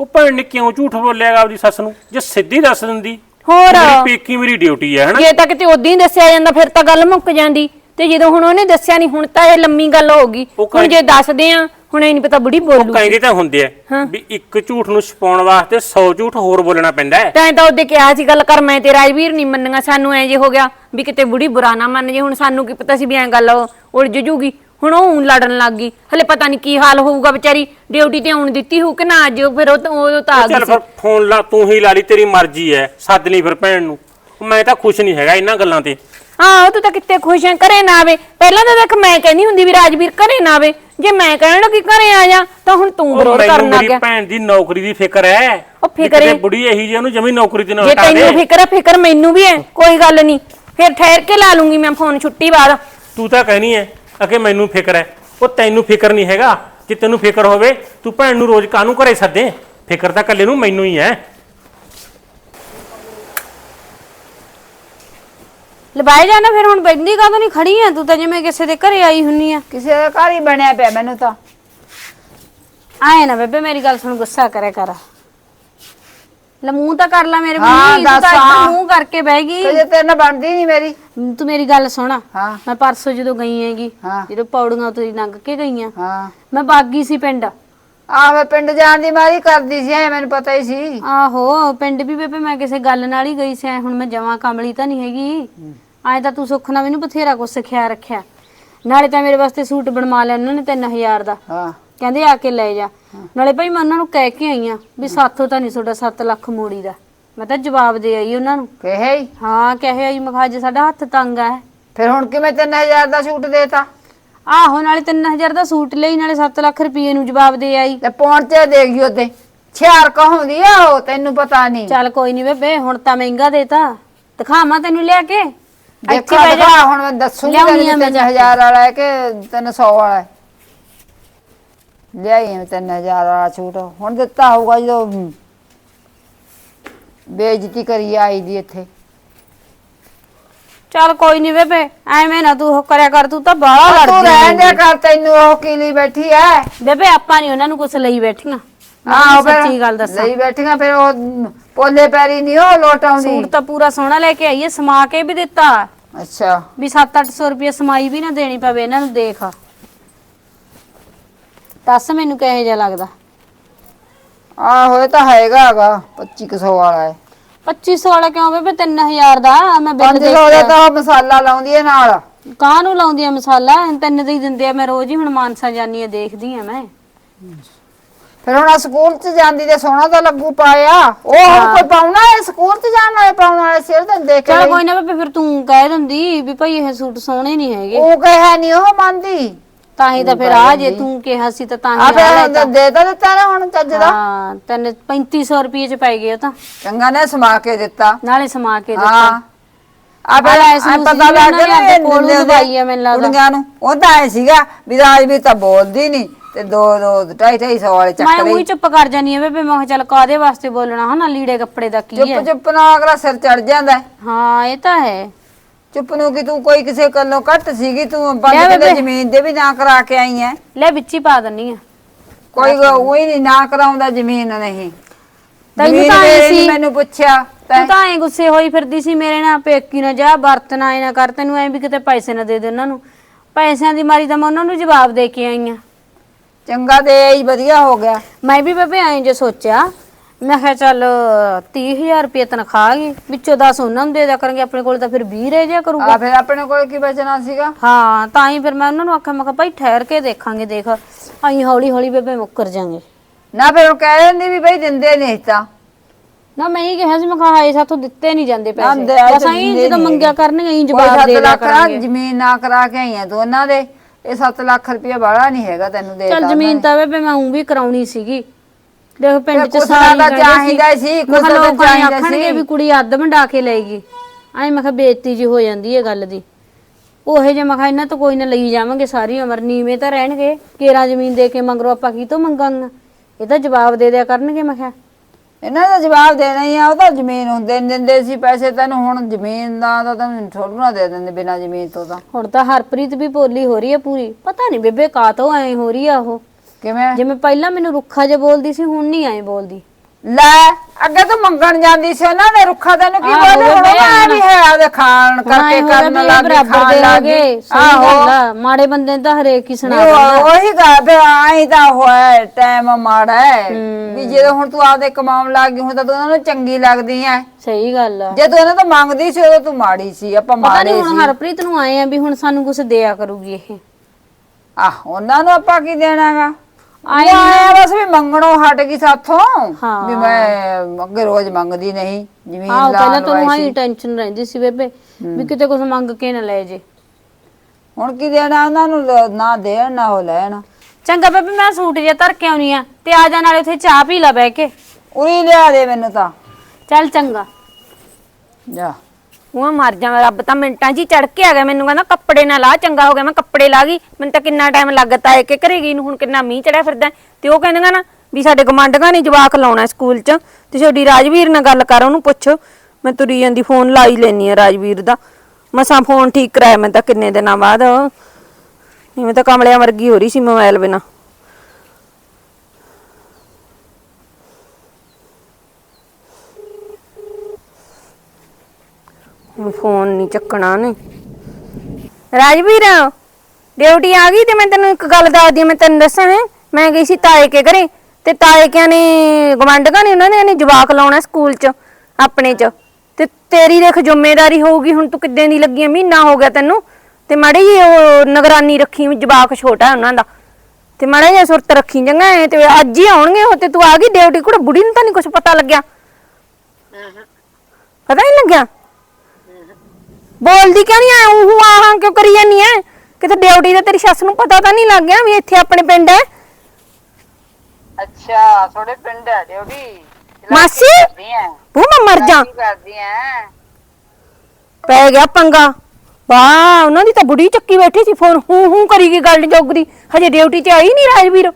ਉਹ ਭੈਣ ਨੇ ਕਿਉਂ ਝੂਠ ਬੋਲਿਆਗਾ ਆਪਦੀ ਸੱਸ ਨੂੰ? ਜੇ ਸਿੱਧੀ ਦੱਸ ਦਿੰਦੀ ਹੋਰ। ਮੇਰੀ ਪੇਕੀ ਮੇਰੀ ਡਿਊਟੀ ਹੈ ਹਨਾ? ਜੇ ਤਾਂ ਕਿਤੇ ਉਦੋਂ ਹੀ ਦੱਸਿਆ ਜਾਂਦਾ ਫਿਰ ਤਾਂ ਗੱਲ ਮੁੱਕ ਜਾਂਦੀ। ਤੇ ਜਦੋਂ ਹੁਣ ਉਹਨੇ ਦੱਸਿਆ ਨਹੀਂ ਹੁਣ ਤਾਂ ਇਹ ਲੰਮੀ ਗੱਲ ਹੋ ਗਈ ਉਹ ਹੁਣ ਜੇ ਦੱਸਦੇ ਆ ਹੁਣ ਇਹ ਨਹੀਂ ਪਤਾ ਬੁੜੀ ਬੋਲੂ ਕਹਿੰਦੇ ਤਾਂ ਹੁੰਦੇ ਆ ਵੀ ਇੱਕ ਝੂਠ ਨੂੰ ਛਪਾਉਣ ਵਾਸਤੇ 100 ਝੂਠ ਹੋਰ ਬੋਲਣਾ ਪੈਂਦਾ ਹੈ। ਤੈਂ ਤਾਂ ਉਹਦੇ ਕਿਹਾ ਸੀ ਗੱਲ ਕਰ ਮੈਂ ਤੇ ਰਾਜਵੀਰ ਨਹੀਂ ਮੰਨੀਆਂ ਸਾਨੂੰ ਐ ਜੇ ਹੋ ਗਿਆ ਵੀ ਕਿਤੇ ਬੁੜੀ ਬੁਰਾ ਨਾ ਮੰਨ ਜੇ ਹੁਣ ਸਾਨੂੰ ਕੀ ਪਤਾ ਸੀ ਵੀ ਐ ਗੱਲ ਉਲਝ ਜੂਗੀ। ਹੁਣ ਉਹ ਊਂ ਲੜਨ ਲੱਗ ਗਈ। ਹਲੇ ਪਤਾ ਨਹੀਂ ਕੀ ਹਾਲ ਹੋਊਗਾ ਵਿਚਾਰੀ ਡਿਊਟੀ ਤੇ ਆਉਣ ਦਿੱਤੀ ਹੋ ਕਿ ਨਾ ਅੱਜ ਫਿਰ ਉਹ ਤਾਂ ਉਹ ਤਾਂ ਆ ਗਈ ਚੱਲ ਸੀ। ਫਿਰ ਫੋਨ ਲਾ ਤੂੰ ਹੀ ਲਾ ਲਈ ਤੇਰੀ ਮਰਜ਼ੀ ਹੈ ਸੱਦ ਲਈ ਫਿਰ ਭੈਣ ਨੂੰ। ਮੈਂ ਤਾਂ ਖੁਸ਼ ਨਹੀਂ ਹੈਗਾ ਇਹਨਾਂ ਗੱਲਾਂ ਤੇ। ਹਾਂ ਤੂੰ ਤਾਂ ਕਿਤੇ ਖੁਸ਼ ਹੈ ਘਰੇ ਨਾ ਆਵੇ। ਪਹਿਲਾਂ ਤਾਂ ਦੇਖ ਮੈਂ ਕਹਿੰਦੀ ਹੁੰਦੀ ਵੀ ਰਾਜਵੀਰ ਘਰੇ ਨਾ ਆਵੇ। ਜੇ ਮੈਂ ਕਹਿਣ ਲੱਗੀ ਘਰੇ ਆ ਜਾ ਤਾਂ ਹੁਣ ਤੂੰ ਉਹ ਵਿਰੋਧ ਮੈਨੂੰ ਕਰਨ ਲੱਗ ਮੇਰੀ ਗਿਆ। ਭੈਣ ਦੀ ਨੌਕਰੀ ਦੀ ਫਿਕਰ ਹੈ ਉਹ ਫਿਕਰ ਕਿਤੇ ਹੈ। ਬੁੜੀ ਇਹੀ ਜਿਹੀ ਉਹਨੂੰ ਜਮੀ ਨੌਕਰੀ ਤੇ ਨਾ ਜੇ ਹਟਾ ਦੇ। ਤੈਨੂੰ ਫਿਕਰ ਹੈ ਫਿਕਰ ਮੈਨੂੰ ਵੀ ਹੈ ਕੋਈ ਗੱਲ ਨਹੀਂ ਫਿਰ ਠਹਿਰ ਕੇ ਲਾ ਲੂੰਗੀ ਮੈਂ ਫੋਨ ਛੁੱਟੀ ਬਾਅਦ। ਤੂੰ ਤਾਂ ਕਹਿਣੀ ਹੈ ਅਕੇ ਮੈਨੂੰ ਫਿਕਰ ਹੈ। ਉਹ ਤੈਨੂੰ ਫਿਕਰ ਨਹੀਂ ਹੈਗਾ। ਜੇ ਤੈਨੂੰ ਫਿਕਰ ਹੋਵੇ ਤੂੰ ਭੈਣ ਨੂੰ ਰੋਜ਼ ਕਾਹਨੂੰ ਘਰੇ ਸੱਦੇ? ਫਿਕਰ ਤਾਂ ਇਕੱਲੇ ਨੂੰ ਮੈਨੂੰ ਹੀ ਹੈ। ਲਵਾਏ ਜਾਣਾ ਫਿਰ ਹੁਣ ਬੈਠੀ ਕਾਹਦੋਂ ਨਹੀਂ ਖੜੀ ਆ ਤੂੰ ਤਾਂ ਜਿਵੇਂ ਕਿਸੇ ਦੇ ਘਰੇ ਆਈ ਹੁੰਨੀ ਆ ਕਿਸੇ ਦਾ ਘਰ ਹੀ ਬਣਿਆ ਪਿਆ ਮੈਨੂੰ ਤਾਂ। ਆਏ ਨਾ ਬੇਬੇ ਮੇਰੀ ਗੱਲ ਸੁਣ ਗੁੱਸਾ ਕਰਿਆ ਕਰ। ਲੈ ਮੂੰਹ ਤਾਂ ਕਰ ਲੈ ਮੇਰੇ ਹਾਂ, ਮੂੰਹ ਤੂੰ ਦੱਸ। ਮੂੰਹ ਕਰਕੇ ਬਹਿ ਗਈ। ਕਦੇ ਤੇਰੇ ਨਾਲ ਬਣਦੀ ਨਹੀਂ ਮੇਰੀ। ਤੂੰ ਮੇਰੀ ਗੱਲ ਸੁਣ। ਹਾਂ। ਮੈਂ ਪਰਸੋਂ ਜਦੋਂ ਗਈ ਹੈਗੀ ਹਾਂ। ਜਦੋਂ ਪੌੜੀਆਂ ਤੋਂ ਹੀ ਲੰਘ ਕੇ ਗਈਆਂ। ਹਾਂ। ਮੈਂ ਬਾਗੀ ਸੀ ਪਿੰਡ। ਆ ਮੈਂ ਪਿੰਡ ਜਾਣ ਦੀ ਮਾਰੀ ਕਰਦੀ ਸੀ ਐ ਮੈਨੂੰ ਪਤਾ ਹੀ ਸੀ। ਆਹੋ ਪਿੰਡ ਵੀ ਬੇਬੇ ਮੈਂ ਕਿਸੇ ਗੱਲ ਨਾਲ ਹੀ ਗਈ ਸੀ ਐਂ ਹੁਣ ਮੈਂ ਜਮਾਂ ਕਮਲੀ ਤਾਂ ਨਹੀਂ ਹੈਗੀ। ਐਂ ਤਾਂ ਤੂੰ ਸੁੱਖ ਨਾਲ ਮੈਨੂੰ ਬਥੇਰਾ ਕੁਛ ਸਿਖਿਆ ਰੱਖਿਆ। ਨਾਲੇ ਤਾਂ ਮੇਰੇ ਵਾਸਤੇ ਸੂਟ ਬਣਵਾ ਲਿਆ ਉਹਨਾਂ ਨੇ 3000 ਦਾ। ਹਾਂ। ਕਹਿੰਦੇ ਆ ਕੇ ਲੈ ਜਾ। ਨਾਲੇ ਭਾਈ ਮੈਂ ਉਹਨਾਂ ਨੂੰ ਕਹਿ ਕੇ ਆਈ ਆ ਵੀ ਸਾਥੋਂ ਤਾਂ ਨਹੀਂ ਤੁਹਾਡਾ 7 ਲੱਖ ਮੋੜੀ ਦਾ। ਮੈਂ ਤਾਂ ਜਵਾਬ ਦੇ ਆਈ ਉਹਨਾਂ ਨੂੰ। ਕਹੇ ਹੀ? ਹਾਂ ਕਹੇ ਆਈ ਮੈਂ ਕਿਹਾ ਅੱਜ ਸਾਡਾ ਹੱਥ ਤੰਗ ਆ। ਫਿਰ ਹੁਣ ਕਿਵੇਂ 3000 ਦਾ ਸੂਟ ਦੇਤਾ? ਆਹੋ ਨਾਲੇ 3000 ਦਾ ਸੂਟ ਲਈ ਨਾਲੇ 7 ਲੱਖ ਰੁਪਏ ਨੂੰ ਜਵਾਬ ਦੇ ਆਈ। ਤੇ ਪਹੁੰਚੇ ਦੇਖ ਗਿਓ ਤੇ ਛਿਆਰ ਕਹੋਂਦੀ ਆ ਉਹ ਤੈਨੂੰ ਪਤਾ ਨਹੀਂ ਚੱਲ ਕੋਈ ਨਹੀਂ ਬੇਬੇ ਹੁਣ ਤਾਂ ਮਹਿੰਗਾ ਦੇਤਾ ਦਿਖਾਵਾਂ ਤੈਨੂੰ ਲਿਆ ਕੇ। ਦੇਖਾ ਦਿਖਾ, ਹੁਣ ਮੈਂ ਦੱਸੂਗੀ ਲਿਆਉਣੀ ਆ ਤੈਨੂੰ ਮੈਂ ਜਾ 3000 ਵਾਲਾ ਹੈ ਕਿ 300 ਵਾਲਾ ਹੈ। ਲਿਆਈ ਮੈਂ 3000 ਵਾਲਾ ਸੂਟ। ਹੁਣ ਦਿੱਤਾ ਹੋਊਗਾ ਜਦੋਂ ਬੇਇੱਜ਼ਤੀ ਕਰੀ ਆਈ ਦੀ ਇੱਥੇ। ਚੱਲ ਕੋਈ ਨਹੀਂ ਬੇਬੇ ਐਵੇਂ ਨਾ ਤੂੰ ਉਹ ਕਰਿਆ ਕਰ ਤੂੰ ਤਾਂ ਬਾਹਲਾ ਤੂੰ ਲੜਦੀ ਰਹਿਣ ਹੈਗੀ। ਦੇ ਕਰ ਤੈਨੂੰ ਉਹ ਕੀਲੀ ਬੈਠੀ ਐ? ਬੇਬੇ ਆਪਾਂ ਨਹੀਂ ਉਹਨਾਂ ਨੂੰ ਕੁਛ ਲਈ ਬੈਠੀਆਂ। ਆਹੋ ਫਿਰ ਸੱਚੀ ਗੱਲ ਦੱਸਾਂ। ਲਈ ਬੈਠੀਆਂ ਫਿਰ ਉਹ ਪੋਲੇ ਪੈਰੀ ਨਹੀਂ ਉਹ ਲੋਟ ਆਉਂਦੀ। ਸੂਟ ਤਾਂ ਪੂਰਾ ਸੋਹਣਾ ਲੈ ਕੇ ਆਈਏ ਸਮਾ ਕੇ ਵੀ ਦਿੱਤਾ। ਅੱਛਾ। ਵੀ 7-800 ਰੁਪਏ ਸਮਾਈ ਵੀ ਨਾ ਦੇਣੀ ਪਵੇ ਇਹਨਾਂ ਨੂੰ ਦੇਖ। ਦੱਸ ਮੈਨੂੰ ਕਿਹੋ ਜਿਹਾ ਲੱਗਦਾ? ਆਹੋ ਇਹ ਤਾਂ ਹੈਗਾਗਾ 2500 ਵਾਲਾ ਹੈ 2500 ਵਾਲਾ ਕਿਉਂ ਬੇਬੇ? 3000 ਦਾ ਮੈਂ ਬਿੱਲ 500 ਦਾ ਤਾਂ ਮਸਾਲਾ ਲਾਉਂਦੀ ਹੈ ਨਾਲ। ਕਾਹ ਨੂੰ ਲਾਉਂਦੀ ਆ ਮਸਾਲਾ? ਤਿੰਨ ਦੇ ਹੀ ਦਿੰਦੇ ਆ ਮੈਂ ਰੋਜ਼ ਹੀ ਹੁਣ ਮਾਨਸਾ ਜਾਨੀ ਆ ਦੇਖਦੀ ਆ ਮੈਂ। ਫਿਰ ਹੁਣ ਆਹ ਸਕੂਲ ਚ ਜਾਂਦੀ ਤੇ ਸੋਹਣਾ ਤਾਂ ਲੱਗੂ ਪਾਇਆ। ਉਹ ਹੁਣ ਕੋਈ ਪਾਉਣਾ ਹੈ ਸਕੂਲ ਚ ਜਾਣ ਵਾਲੇ ਪਾਉਣ ਵਾਲੇ ਸਿਰ ਤੇ ਦੇਖ ਚਲ ਲਈ। ਕੋਈ ਨਾ ਬੇਬੇ ਫਿਰ ਤੂੰ ਕਹਿ ਦਿੰਦੀ ਵੀ ਭਾਈ ਇਹ ਸੂਟ ਸੋਹਣੇ ਨਹੀਂ ਹੈਗੇ। ਉਹ ਕਹੇ ਨਹੀਂ ਉਹ ਮੰਨਦੀ। ਤਾਂ ਹੀ ਤਾਂ ਫਿਰ ਆ ਜੇ ਤੂੰ ਕਿਹਾ ਸੀ ਤਾਂ ਤਾਂ ਆ ਹੀ ਆ ਫਿਰ ਦੇ ਤਾਂ ਦਿੱਤਾ ਨਾ ਹੁਣ ਚੱਜ ਦਾ। ਹਾਂ ਤਿੰਨ 3500 ਰੁਪਏ ਚ ਪੈ ਗਏ ਉਹ ਤਾਂ। ਚੰਗਾ ਨੇ ਸਮਾ ਕੇ ਦਿੱਤਾ। ਨਾਲੇ ਸਮਾ ਕੇ ਦਿੱਤਾ। ਹਾਂ ਆ ਆਹ ਲੈ ਇਸ ਫਿਰ ਨੂੰ ਪਤਾ ਸੀ ਲੱਗ ਉਹਨਾਂ ਨੇ ਗਿਆ ਆਪਦੇ ਨਾ ਕੋਲੋਂ ਦਿੰਦੇ ਲਗਾਈ ਆ ਮੈਨੂੰ ਲੱਗਦਾ। ਕੁੜੀਆਂ ਨੂੰ। ਉਹ ਤਾਂ ਐ ਸੀਗਾ ਵੀ ਰਾਜਵੀਰ ਤਾਂ ਬੋਲਦੀ ਨਹੀਂ ਤੇ ਦੋ ਦੋ ਢਾਈ ਢਾਈ ਸੌ ਵਾਲੇ ਚੱਕ ਮੈਂ ਲਈ। ਉਹੀ ਚੁੱਪ ਕਰ ਜਾਨੀ ਆ ਬੇਬੇ ਮੈਂ ਕਿਹਾ ਚੱਲ ਕਾਦੇ ਵਾਸਤੇ ਬੋਲਣਾ? ਹਨਾ ਲੀੜੇ ਕੱਪੜੇ ਦਾ ਕੀ ਹੈ? ਚੁੱਪ ਚੁੱਪ ਨਾਲ ਅਗਲਾ ਸਿਰ ਚੜ ਜਾਂਦਾ। ਹੈ। ਹਾਂ ਇਹ ਤਾਂ ਹੈ। ਚੁੱਪ ਨੂੰ ਕਿ ਤੂੰ ਕੋਈ ਕਿਸੇ ਕੋਲੋਂ ਘੱਟ ਸੀਗੀ ਤੂੰ ਲੈ ਪੰਜ ਕਿੱਲੇ ਬੇਬੇ। ਜ਼ਮੀਨ ਦੇ ਵੀ ਨਾ ਕਰਾ ਕੇ ਆਈ ਐ? ਲੈ ਵਿੱਚ ਹੀ ਪਾ ਦਿੰਨੀ ਆ। ਕੋਈ ਉਹੀ ਨਹੀਂ ਨਾ ਕਰਾਉਂਦਾ ਜ਼ਮੀਨ ਨਹੀਂ। ਤੈਨੂੰ ਜ਼ਮੀਨ ਤਾਂ ਆਏਂ ਨੀ ਸੀ। ਮੈਨੂੰ ਪੁੱਛਿਆ ਤੂੰ ਤੈਂ ਐ ਗੁੱਸੇ ਹੋਈ ਫਿਰਦੀ ਸੀ ਮੇਰੇ ਨਾਲ ਪੇਕੀ ਨਾ ਜਾ ਵਰਤਣਾ ਐ ਨਾ ਕਰ ਤੈਨੂੰ ਐ ਵੀ ਕਿਤੇ ਪੈਸੇ ਨਾ ਦੇ ਦੇ ਉਹਨਾਂ ਨੂੰ। ਪੈਸਿਆਂ ਦੀ ਮਾਰੀ ਤਾਂ ਮੈਂ ਉਹਨਾਂ ਨੂੰ ਜਵਾਬ ਦੇ ਕੇ ਆਈ ਆ। ਚੰਗਾ ਤੇ ਹੀ ਵਧੀਆ ਹੋ ਗਿਆ। ਮੈਂ ਵੀ ਬੇਬੇ ਐਂ ਜੇ ਸੋਚਿਆ। ਮੈਂ ਕਿਹਾ ਚੱਲ 30000 ਰੁਪਏ ਤਨਖਾਹ ਗਈ ਵਿੱਚੋਂ 10 ਉਹਨਾਂ ਨੂੰ ਦੇ ਦਿਆ ਕਰਾਂਗੇ ਆਪਣੇ ਕੋਲ ਤਾਂ ਫਿਰ 20 ਰਹਿ ਜਾ ਕਰੂਗਾ। ਆ ਫਿਰ ਆਪਣੇ ਕੋਲ ਕੀ ਬਚਣਾ ਸੀਗਾ? ਹਾਂ ਤਾਂ ਹੀ ਫਿਰ ਮੈਂ ਉਹਨਾਂ ਨੂੰ ਆਖਿਆ ਮੈਂ ਕਿਹਾ ਭਾਈ ਠਹਿਰ ਕੇ ਦੇਖਾਂਗੇ ਦੇਖ ਅਸੀਂ ਹੌਲੀ ਹੌਲੀ ਬੇਬੇ ਮੁੱਕਰ ਜਾਾਂਗੇ। ਨਾ ਫਿਰ ਉਹ ਕਹਿ ਦਿੰਦੀ ਵੀ ਬਈ ਦਿੰਦੇ ਨਹੀਂ ਤਾਂ। ਨਾ ਮੈਂ ਹੀ ਕਿਹਾ ਸੀ ਮੈਂ ਕਿਹਾ ਹਾਏ ਸਾਥੋਂ ਦਿੱਤੇ ਨਹੀਂ ਜਾਂਦੇ ਪੈਸੇ। ਬਸ ਤਾਂ ਅਸੀਂ ਜਦੋਂ ਮੰਗਿਆ। ਕਰਨਗੇ ਅਸੀਂ ਕੋਈ ਜਵਾਬ ਦੇ ਦਿਆ ਲੱਖ ਕਰਾਂਗੇ। ਜ਼ਮੀਨ ਨਾ ਕਰਾ ਕੇ ਆਈਆਂ ਦੋਨਾਂ ਦੇ। ਇਹ 7 ਲੱਖ ਰੁਪਏ ਬਾਹਲਾ ਨਹੀਂ ਹੈਗਾ ਤੈਨੂੰ ਦੇ ਚੱਲ ਜ਼ਮੀਨ ਤਾਂ ਬੇਬੇ ਮੈਂ ਉਂ ਵੀ ਕਰਾਉਣੀ ਸੀਗੀ। ਦੇਖ ਪਿੰਡ ਚ ਕੁਛ ਨਾ ਸਾਰੀ ਤਾਂ ਚਾਹੀਦਾ ਸੀ, ਕੁਛ ਤਾਂ ਚਾਹੀਦਾ ਆਖਣਗੇ ਸੀ। ਵੀ ਕੁੜੀ ਅੱਧ ਵੰਡਾ ਕੇ ਲਏਗੀ ਐਂ ਮੈਂ ਕਿਹਾ ਬੇਇੱਜ਼ਤੀ ਜੀ ਹੋ ਜਾਂਦੀ ਹੈ ਗੱਲ ਦੀ। ਉਹੇ ਜੇ ਮੈਂ ਕਿਹਾ ਇਹਨਾਂ ਤੋਂ ਕੋਈ ਨਾ ਲਈ ਜਾਵਾਂਗੇ ਸਾਰੀ ਉਮਰ ਨੀਵੇਂ ਤਾਂ ਰਹਿਣਗੇ। ਕੇਰਾ ਜ਼ਮੀਨ ਦੇ ਕੇ ਮੰਗਰੋ ਆਪਾਂ ਕੀ ਤੋਂ ਮੰਗਾਂਗੇ? ਇਹ ਤਾਂ ਜਵਾਬ ਦੇ ਦਿਆ ਕਰਨਗੇ ਮੈਂ ਕਿਹਾ। ਇਹਨਾਂ ਦਾ ਜਵਾਬ ਦੇਣਾ ਹੀ ਆ ਉਹ ਤਾਂ ਜ਼ਮੀਨ ਹੁੰਦੇ ਨੀ ਦਿੰਦੇ ਸੀ ਪੈਸੇ ਤੈਨੂੰ ਹੁਣ ਜ਼ਮੀਨ ਦਾ ਤਾਂ ਤੈਨੂੰ ਥੋੜੂ ਨਾ ਦੇ ਦਿੰਦੇ ਬਿਨਾਂ ਜ਼ਮੀਨ ਤੋਂ ਤਾਂ। ਹੁਣ ਤਾਂ ਹਰਪ੍ਰੀਤ ਵੀ ਬੋਲੀ ਹੋ ਰਹੀ ਹੈ ਪੂਰੀ। ਪਤਾ ਨਹੀਂ ਬੇਬੇ ਕਾਤੋਂ ਐ ਹੋ ਰਹੀ ਆ ਉਹ। ਕਿਵੇਂ? ਜਿਵੇਂ ਪਹਿਲਾਂ ਮੈਨੂੰ ਰੁੱਖਾ ਜਿਹਾ ਬੋਲਦੀ ਸੀ ਹੁਣ ਨਹੀਂ ਐ ਬੋਲਦੀ। ਲੈ ਅੱਗੇ ਤਾਂ ਮੰਗਣ ਜਾਂਦੀ ਸੀ ਉਹਨਾਂ ਦੇ ਰੁੱਖਾ ਤੈਨੂੰ ਕੀ ਆਹੋ, ਬੋਲੇ ਹੁਣ ਮੈਂ ਮੈਂ ਵੀ ਹੈ ਆਪਦੇ ਖਾਣ ਹੁਣ ਕਰਕੇ ਆਏਂ ਕਰਨ ਵੀ ਇਹ ਲੱਗ ਬਰਾਬਰ ਖਾਣ ਦੇ ਲੱਗ ਹੋਗੇ ਸਹੀ ਗੱਲ ਆ ਮਾੜੇ ਬੰਦੇ ਨੂੰ ਤਾਂ ਹਰੇਕ ਹੀ ਸੁਣਾ ਦਿੰਦਾ। ਉਹੀ ਗੱਲ ਫੇ ਆਈ ਤਾਂ ਹੋਇਆ ਟਾਈਮ ਮਾੜਾ ਹੈ। ਵੀ ਜਦੋਂ ਹੁਣ ਤੂੰ ਆਪਦੇ ਕਮਾਉਣ ਲੱਗ ਗਈ ਹੁਣ ਤਾਂ ਤੂੰ ਉਹਨਾਂ ਨੂੰ ਚੰਗੀ ਲੱਗਦੀ ਐ। ਸਹੀ ਗੱਲ ਆ। ਜੇ ਤੂੰ ਉਹਨਾਂ ਤੋਂ ਮੰਗਦੀ ਸੀ ਉਦੋਂ ਤੂੰ ਮਾੜੀ ਸੀ ਆਪਾਂ ਪਤਾ ਮਾੜੇ ਨਹੀਂ ਸੀ। ਹੁਣ ਹਰਪ੍ਰੀਤ ਨੂੰ ਆਏ ਆ ਵੀ ਹੁਣ ਸਾਨੂੰ ਕੁਝ ਦਿਆ ਕਰੂਗੀ ਇਹ। ਆਹ ਉਹਨਾਂ ਨੂੰ ਆਪਾਂ ਕੀ ਦੇਣਾਗਾ? ਆਇਆ ਬਸ ਵੀ ਮੰਗਣੋਂ ਹਟ ਗਈ ਸਾਥੋਂ। ਹਾਂ। ਵੀ ਮੈਂ ਅੱਗੇ ਰੋਜ਼ ਮੰਗਦੀ ਨਹੀਂ ਜ਼ਮੀਨ ਹਾਂ ਪਹਿਲਾਂ ਤਾਂ ਹਾਂ ਹੀ ਟੈਨਸ਼ਨ ਰਹਿੰਦੀ ਸੀ ਬੇਬੇ ਵੀ ਕਿਤੇ ਕੁਝ ਮੰਗ ਕੇ ਨਾ ਲੈ ਜੇ। ਹੁਣ ਕੀ ਦੇਣਾ ਉਹਨਾਂ ਨੂੰ ਲ- ਨਾ ਦੇਣ ਨਾ ਉਹ ਲੈਣ। ਚੰਗਾ ਬੇਬੇ ਮੈਂ ਸੂਟ ਜਿਹਾ ਧਰ ਕੇ ਆਉਣੀ ਆ ਤੇ ਆ ਜਾ ਨਾਲੇ ਉੱਥੇ ਚਾਹ ਪੀ ਲੈ ਬਹਿ ਕੇ। ਉਰੀ ਲਿਆ ਦੇ ਮੈਨੂੰ ਤਾਂ। ਚੱਲ ਚੰਗਾ। ਜਾ। ਉਹ ਮਰ ਜਾ, ਰੱਬ ਤਾਂ ਮਿੰਟਾਂ 'ਚ ਹੀ ਚੜ ਕੇ ਆ ਗਿਆ। ਮੈਨੂੰ ਕਹਿੰਦਾ, ਕੱਪੜੇ ਨਾ ਲਾ, ਚੰਗਾ ਹੋ ਗਿਆ, ਮੈਂ ਕੱਪੜੇ ਲਾ ਗਈ। ਮੈਨੂੰ ਤਾਂ ਕਿੰਨਾ ਟਾਈਮ ਲੱਗਦਾ ਹੈ ਕਿ ਘਰੇ ਗਈ ਨੂੰ, ਹੁਣ ਕਿੰਨਾ ਮੀਂਹ ਚੜਿਆ ਫਿਰਦਾ ਹੈ। ਤੇ ਉਹ ਕਹਿੰਦੀਆਂ ਨਾ ਵੀ ਸਾਡੇ ਗਮਾਂਡਗਾ ਨੇ ਜਵਾਕ ਲਾਉਣਾ ਸਕੂਲ 'ਚ। ਤੇ ਛੋਡੀ ਰਾਜਵੀਰ ਨਾਲ ਗੱਲ ਕਰ, ਉਹਨੂੰ ਪੁੱਛ। ਮੈਂ ਤੁਰੀ ਜਾਂਦੀ ਫੋਨ ਲਾ ਹੀ ਲੈਣੀ ਆ ਰਾਜਵੀਰ ਦਾ। ਮਸਾਂ ਫੋਨ ਠੀਕ ਕਰਾਇਆ ਮੈਂ ਤਾਂ ਕਿੰਨੇ ਦਿਨਾਂ ਬਾਅਦ। ਨਹੀਂ ਮੈਂ ਤਾਂ ਕਮਲਿਆਂ ਵਰਗੀ ਹੋ ਰਹੀ ਸੀ ਮੋਬਾਈਲ ਬਿਨਾ। ਹੁਣ ਫੋਨ ਨਹੀਂ ਚੱਕਣਾ ਨੇ ਰਾਜਵੀਰ ਡਿਊਟੀ ਆ ਗਈ ਤੇ ਮੈਂ ਤੈਨੂੰ ਇੱਕ ਗੱਲ ਦੱਸਦੀ ਮੈਂ ਤੈਨੂੰ ਦੱਸਾਂ ਹੈ। ਮੈਂ ਗਈ ਸੀ ਤਾਏ ਕੇ ਘਰੇ ਤੇ ਤਾਏ ਕਿਆਂ ਨੇ ਗਵੰਡਗਾ ਨੇ ਉਹਨਾਂ ਨੇ ਨੇ ਜਵਾਕ ਲਾਉਣਾ ਸਕੂਲ 'ਚ ਆਪਣੇ 'ਚ। ਤੇ ਤੇਰੀ ਦੇਖ ਜ਼ਿੰਮੇਵਾਰੀ ਹੋਊਗੀ ਹੁਣ ਤੂੰ ਕਿੱਦਾਂ ਦੀ ਲੱਗੀ ਮਹੀਨਾ ਹੋ ਗਿਆ ਤੈਨੂੰ। ਤੇ ਮਾੜੀ ਜੀ ਉਹ ਨਿਗਰਾਨੀ ਰੱਖੀ ਜਵਾਕ ਛੋਟਾ ਹੈ ਉਹਨਾਂ ਦਾ। ਤੇ ਮਾੜਾ ਜਿਹਾ ਸੁਰਤ ਰੱਖੀ ਚੰਗਾ ਐ ਤੇ ਅੱਜ ਹੀ ਆਉਣਗੇ ਉਹ ਤੇ ਤੂੰ ਆ ਗਈ ਡਿਊਟੀ ਕੋਲ ਬੁੜੀ ਨੂੰ ਤਾਂ ਨਹੀਂ ਕੁਝ ਪਤਾ ਲੱਗਿਆ। ਪਤਾ ਨਹੀਂ ਲੱਗਿਆ? ਬੋਲਦੀ ਕਿਉਂ ਨਹੀਂ ਐ? ਉਹ ਆਹਾਂ ਕਿਉਂ ਕਰੀ ਜਾਨੀ ਐ। ਕਿਤੇ ਡਿਊਟੀ ਦਾ ਤੇਰੀ ਸੱਸ ਨੂੰ ਪਤਾ ਤਾਂ ਨਹੀਂ ਲੱਗ ਗਿਆ ਵੀ ਇੱਥੇ ਆਪਣੇ ਪਿੰਡ ਐ। ਅੱਛਾ ਤੁਹਾਡੇ ਪਿੰਡ ਹੈ ਡਿਊਟੀ? ਮਾਸੀ? ਉਹ ਮੈਂ ਮਰ ਜਾ। ਕਰਦੀ ਐ। ਪੈ ਗਿਆ ਪੰਗਾ। ਵਾਹ ਉਹਨਾਂ ਦੀ ਤਾਂ ਬੁੜੀ ਚੱਕੀ ਬੈਠੀ ਸੀ ਫੋਨ। ਹੂੰ ਹੂੰ ਕਰੀ ਗਈ ਗੱਲ ਜੋਗਦੀ ਹਜੇ ਡਿਊਟੀ 'ਚ ਆਈ ਨਹੀਂ ਰਾਜਵੀਰ।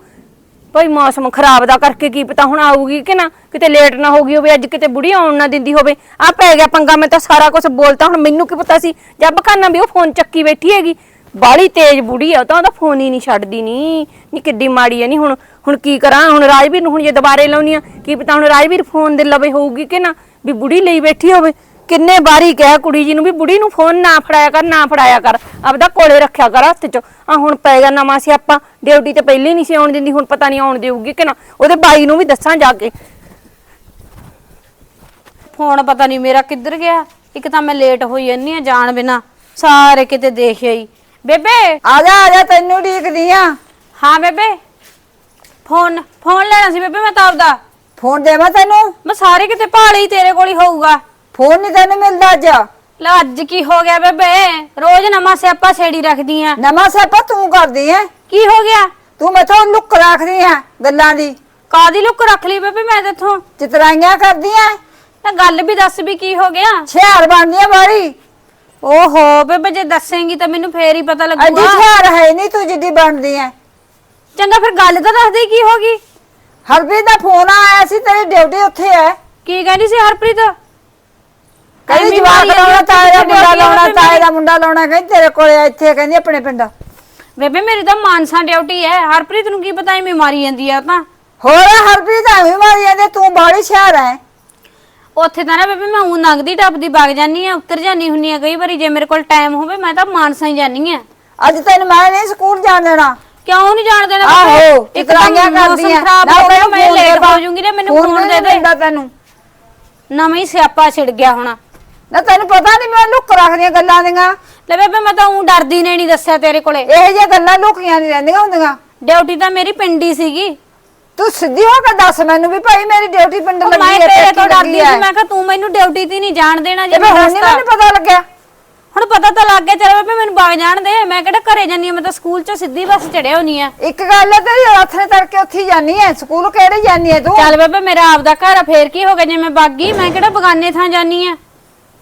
ਭਾਈ ਮੌਸਮ ਖਰਾਬ ਦਾ ਕਰਕੇ ਕੀ ਪਤਾ ਹੁਣ ਆਊਗੀ ਕਿ ਨਾ? ਕਿਤੇ ਲੇਟ ਨਾ ਹੋ ਗਈ ਹੋਵੇ, ਅੱਜ ਕਿਤੇ ਬੁੜੀ ਆਉਣ ਨਾ ਦਿੰਦੀ ਹੋਵੇ। ਆ ਪੈ ਗਿਆ ਪੰਗਾ, ਮੈਂ ਤਾਂ ਸਾਰਾ ਕੁਝ ਬੋਲਤਾ, ਹੁਣ ਮੈਨੂੰ ਕੀ ਪਤਾ ਸੀ? ਜੱਬ ਖਾਨਾ ਵੀ ਉਹ ਫੋਨ ਚੱਕੀ ਬੈਠੀ ਹੈਗੀ। ਬਾਲੀ ਤੇਜ਼ ਬੁੜੀ ਆ, ਉਹ ਤਾਂ ਉਹਦਾ ਫੋਨ ਹੀ ਨਹੀਂ ਛੱਡਦੀ ਨਹੀਂ ਨੀ ਕਿੱਡੀ ਮਾੜੀ ਆ ਨਹੀਂ ਹੁਣ ਹੁਣ ਕੀ ਕਰਾਂ? ਹੁਣ ਰਾਜਵੀਰ ਨੂੰ ਹੁਣ ਜੇ ਦੁਬਾਰੇ ਲਾਉਣੀ ਆ, ਕੀ ਪਤਾ ਹੁਣ ਰਾਜਵੀਰ ਫੋਨ ਦੇ ਲਵੇ ਹੋਊਗੀ ਕਿ ਨਾ? ਵੀ ਬੁੜੀ ਲਈ ਬੈਠੀ ਹੋਵੇ। ਕਿੰਨੇ ਵਾਰੀ ਕਿਹਾ ਕੁੜੀ ਜੀ ਨੂੰ ਵੀ ਬੁੜੀ ਨੂੰ ਫੋਨ ਨਾ ਫੜਾਇਆ ਕਰ ਨਾ ਫੜਾਇਆ ਕਰ। ਆਪਦਾ ਕੋਲੇ ਰੱਖਿਆ ਕਰ ਹੱਥ 'ਚ। ਆ ਹੁਣ ਪੈ ਗਿਆ ਨਵਾਂ ਸਿਆਪਾ। ਡਿਊਟੀ ਤੇ ਪਹਿਲੇ ਨਹੀਂ ਸੀ ਆਉਣ ਦਿੰਦੀ ਹੁਣ ਪਤਾ ਨਹੀਂ ਆਉਣ ਦੇਊਗੀ ਕਿ ਨਾ। ਉਹਦੇ ਬਾਈ ਨੂੰ ਵੀ ਦੱਸਾਂ ਜਾ ਕੇ। ਫੋਨ ਪਤਾ ਨਹੀਂ ਮੇਰਾ ਕਿੱਧਰ ਗਿਆ। ਇੱਕ ਤਾਂ ਮੈਂ ਲੇਟ ਹੋਈ ਜੰਨੀ ਆ ਜਾਣ ਬਿਨਾ। ਸਾਰੇ ਕਿਤੇ ਦੇਖ ਆਈ। ਬੇਬੇ! ਆ ਜਾ ਆ ਜਾ ਤੈਨੂੰ ਢੀਕਦੀ ਆ। ਹਾਂ ਬੇਬੇ। ਫੋਨ ਫੋਨ ਲੈਣਾ ਸੀ ਬੇਬੇ ਮੈਂ ਤਾਂ ਆਪਦਾ। ਫੋਨ ਦੇਵਾਂ ਤੈਨੂੰ? ਮੈਂ ਸਾਰੇ ਕਿਤੇ ਭਾਲੇ ਹੀ ਤੇਰੇ ਕੋਲ ਹੀ ਹੋਊਗਾ। ਫੋਨ ਨਹੀਂ ਤੈਨੂੰ ਮਿਲਦਾ ਅੱਜ? ਲੈ ਅੱਜ ਕੀ ਹੋ ਗਿਆ ਬੇਬੇ? ਰੋਜ਼ ਨਵਾਂ ਸਿਆਪਾ ਛੇੜੀ ਰੱਖਦੀ ਆ ਨਵਾਂ ਸਿਆਪਾ ਤੂੰ ਕਰਦੀ ਐ? ਕੀ ਹੋ ਗਿਆ? ਤੂੰ ਮੈਥੋਂ ਲੁੱਕ ਰੱਖਦੀ ਐ ਗੱਲਾਂ ਦੀ। ਕਾਦੀ ਲੁੱਕ ਰੱਖ ਲਈ ਬੇਬੇ ਮੈਂ ਤੇਥੋਂ? ਚਤਰਾਈਆਂ ਕਰਦੀ ਐ? ਤਾਂ ਗੱਲ ਵੀ ਦੱਸ ਵੀ ਕੀ ਹੋ ਗਿਆ? ਛਿਆਰ ਬਣਦੀ ਐ ਬਾਰੀ ਓਹੋ ਬੇਬੇ ਜੇ ਦੱਸੇਂਗੀ ਤਾਂ ਮੈਨੂੰ ਫੇਰ ਹੀ ਪਤਾ ਅੱਡੀ ਲੱਗੂਗਾ ਛਿਆਰ ਹੈ ਨਹੀਂ ਤੂੰ ਜਿੱਦੀ ਬਣਦੀ ਐ। ਚੰਗਾ ਫਿਰ ਗੱਲ ਤਾਂ ਦੱਸ ਦੇ ਕੀ ਹੋ ਗਈ? ਹਰਪ੍ਰੀਤ ਦਾ ਫੋਨ ਆਇਆ ਸੀ ਤੇਰੀ ਡਿਊਟੀ ਉੱਥੇ ਐ। ਕੀ ਕਹਿੰਦੀ ਸੀ ਹਰਪ੍ਰੀਤ? ਕਹਿੰਦੀ ਜਵਾਕ ਲਾਉਣਾ ਤਾਏ ਦਾ ਮੁੰਡਾ ਲਾਉਣਾ ਤਾਏ ਦਾ ਮੁੰਡਾ ਲਾਉਣਾ ਕਹਿੰਦੀ ਤੇਰੇ ਕੋਲ ਇੱਥੇ ਕਹਿੰਦੀ ਆਪਣੇ ਪਿੰਡ। ਬੇਬੇ ਮੇਰੀ ਤਾਂ ਮਾਨਸਾ ਡਿਊਟੀ ਹੈ। ਹਰਪ੍ਰੀਤ ਨੂੰ ਕੀ ਪਤਾ ਐਵੇਂ ਮਾਰੀ ਜਾਂਦੀ ਆ ਤਾਂ? ਹੋਰ ਹਰਪ੍ਰੀਤ ਐਵੇਂ ਮਾਰੀ ਜਾਂਦੇ ਤੂੰ ਬਾੜੀ ਛਿਆਰ ਐ। ਉੱਥੇ ਤਾਂ ਨਾ ਬੇਬੇ ਮੈਂ ਉਹ ਨਗਦੀ ਟੱਪਦੀ ਵਗ ਜਾਨੀ ਆ ਉੱਤਰ ਜਾਨੀ ਹੁੰਨੀ ਆ। ਕਈ ਵਾਰੀ ਜੇ ਮੇਰੇ ਕੋਲ ਟਾਈਮ ਹੋਵੇ ਮੈਂ ਤਾਂ ਮਾਨਸਾ ਹੀ ਜਾਨੀ ਆ। ਅੱਜ ਤੈਨੂੰ ਮੈਂ ਨਹੀਂ ਸਕੂਲ ਜਾਣ ਦੇਣਾ। ਕਿਉਂ ਨਹੀਂ ਜਾਣ ਦੇਣਾ ਆਹੋ ਬੇਬੇ? ਇੱਕ ਤਾਂ ਚਤਰਾਈਆਂ ਕਰਦੀ ਮੌਸਮ ਐ ਖਰਾਬ ਹੋ ਗਿਆ ਮੈਂ ਲੇਟ ਹੋ ਜਾਊਂਗੀ ਤੇ ਮੈਨੂੰ ਫੋਨ ਦੇ ਦੇ। ਤੈਨੂੰ? ਨਵਾਂ ਹੀ ਸਿਆਪਾ ਛਿੜ ਗਿਆ ਹੁਣ। ਨਾ ਤੈਨੂੰ ਪਤਾ ਨਹੀਂ ਮੈਂ ਲੁੱਕ ਰੱਖਦੀਆਂ ਗੱਲਾਂ ਦੀਆਂ। ਲੈ ਬੇਬੇ ਮੈਂ ਤਾਂ ਉਹ ਡਰਦੀ ਨੇ ਨਹੀਂ ਦੱਸਿਆ ਤੇਰੇ ਕੋਲੇ। ਇਹ ਜਿਹੀਆਂ ਗੱਲਾਂ ਲੁਕੀਆਂ ਨਹੀਂ ਰਹਿੰਦੀਆਂ ਹੁੰਦੀਆਂ। ਡਿਊਟੀ ਤਾਂ ਮੇਰੀ ਪਿੰਡੀ ਸੀਗੀ। ਤੂੰ ਸਿੱਧੀ ਹੋ ਕੇ ਦੱਸ ਮੈਨੂੰ ਵੀ ਭਾਈ ਮੇਰੀ ਡਿਊਟੀ ਪਿੰਡ ਉਹ ਲੱਗੀ ਮੈਂ ਹੈ ਤੇਰੇ ਤੋਂ ਡਰਦੀ ਸੀ ਮੈਂ ਕਿਹਾ ਤੂੰ ਮੈਨੂੰ ਡਿਊਟੀ ਤੇ ਨਹੀਂ ਜਾਣ ਦੇਣਾ ਜੇ ਮੈਂ ਹੁਣ ਨਹੀਂ ਮੈਨੂੰ ਪਤਾ ਲੱਗਿਆ। ਹੁਣ ਪਤਾ ਤਾਂ ਲੱਗ ਗਿਆ ਚਲ ਬੇਬੇ ਮੈਨੂੰ ਵਗ ਜਾਣ ਦੇ। ਮੈਂ ਕਿਹੜਾ ਘਰੇ ਜਾਨੀ ਆ ਮੈਂ ਤਾਂ ਸਕੂਲ ਚ ਸਿੱਧੀ ਬੱਸ ਚੜਿਆ ਹੁੰਨੀ ਆ ਇੱਕ ਗੱਲ ਹੈ ਤੇਰੀ ਹੱਥ ਨੇ ਤੜਕੇ ਉੱਥੇ ਜਾਨੀ ਹੈ। ਸਕੂਲ ਕਿਹੜੇ ਜਾਨੀ ਹੈ ਤੂੰ? ਚੱਲ ਬੇਬੇ ਮੇਰਾ ਆਪਦਾ ਘਰ ਆ ਫੇਰ ਕੀ ਹੋ ਗਿਆ? ਜੇ ਮੈਂ ਬਾਗੀ ਮੈਂ ਕਿਹੜਾ ਬਗਾਨੇ ਥਾਂ ਜਾਨੀ ਆ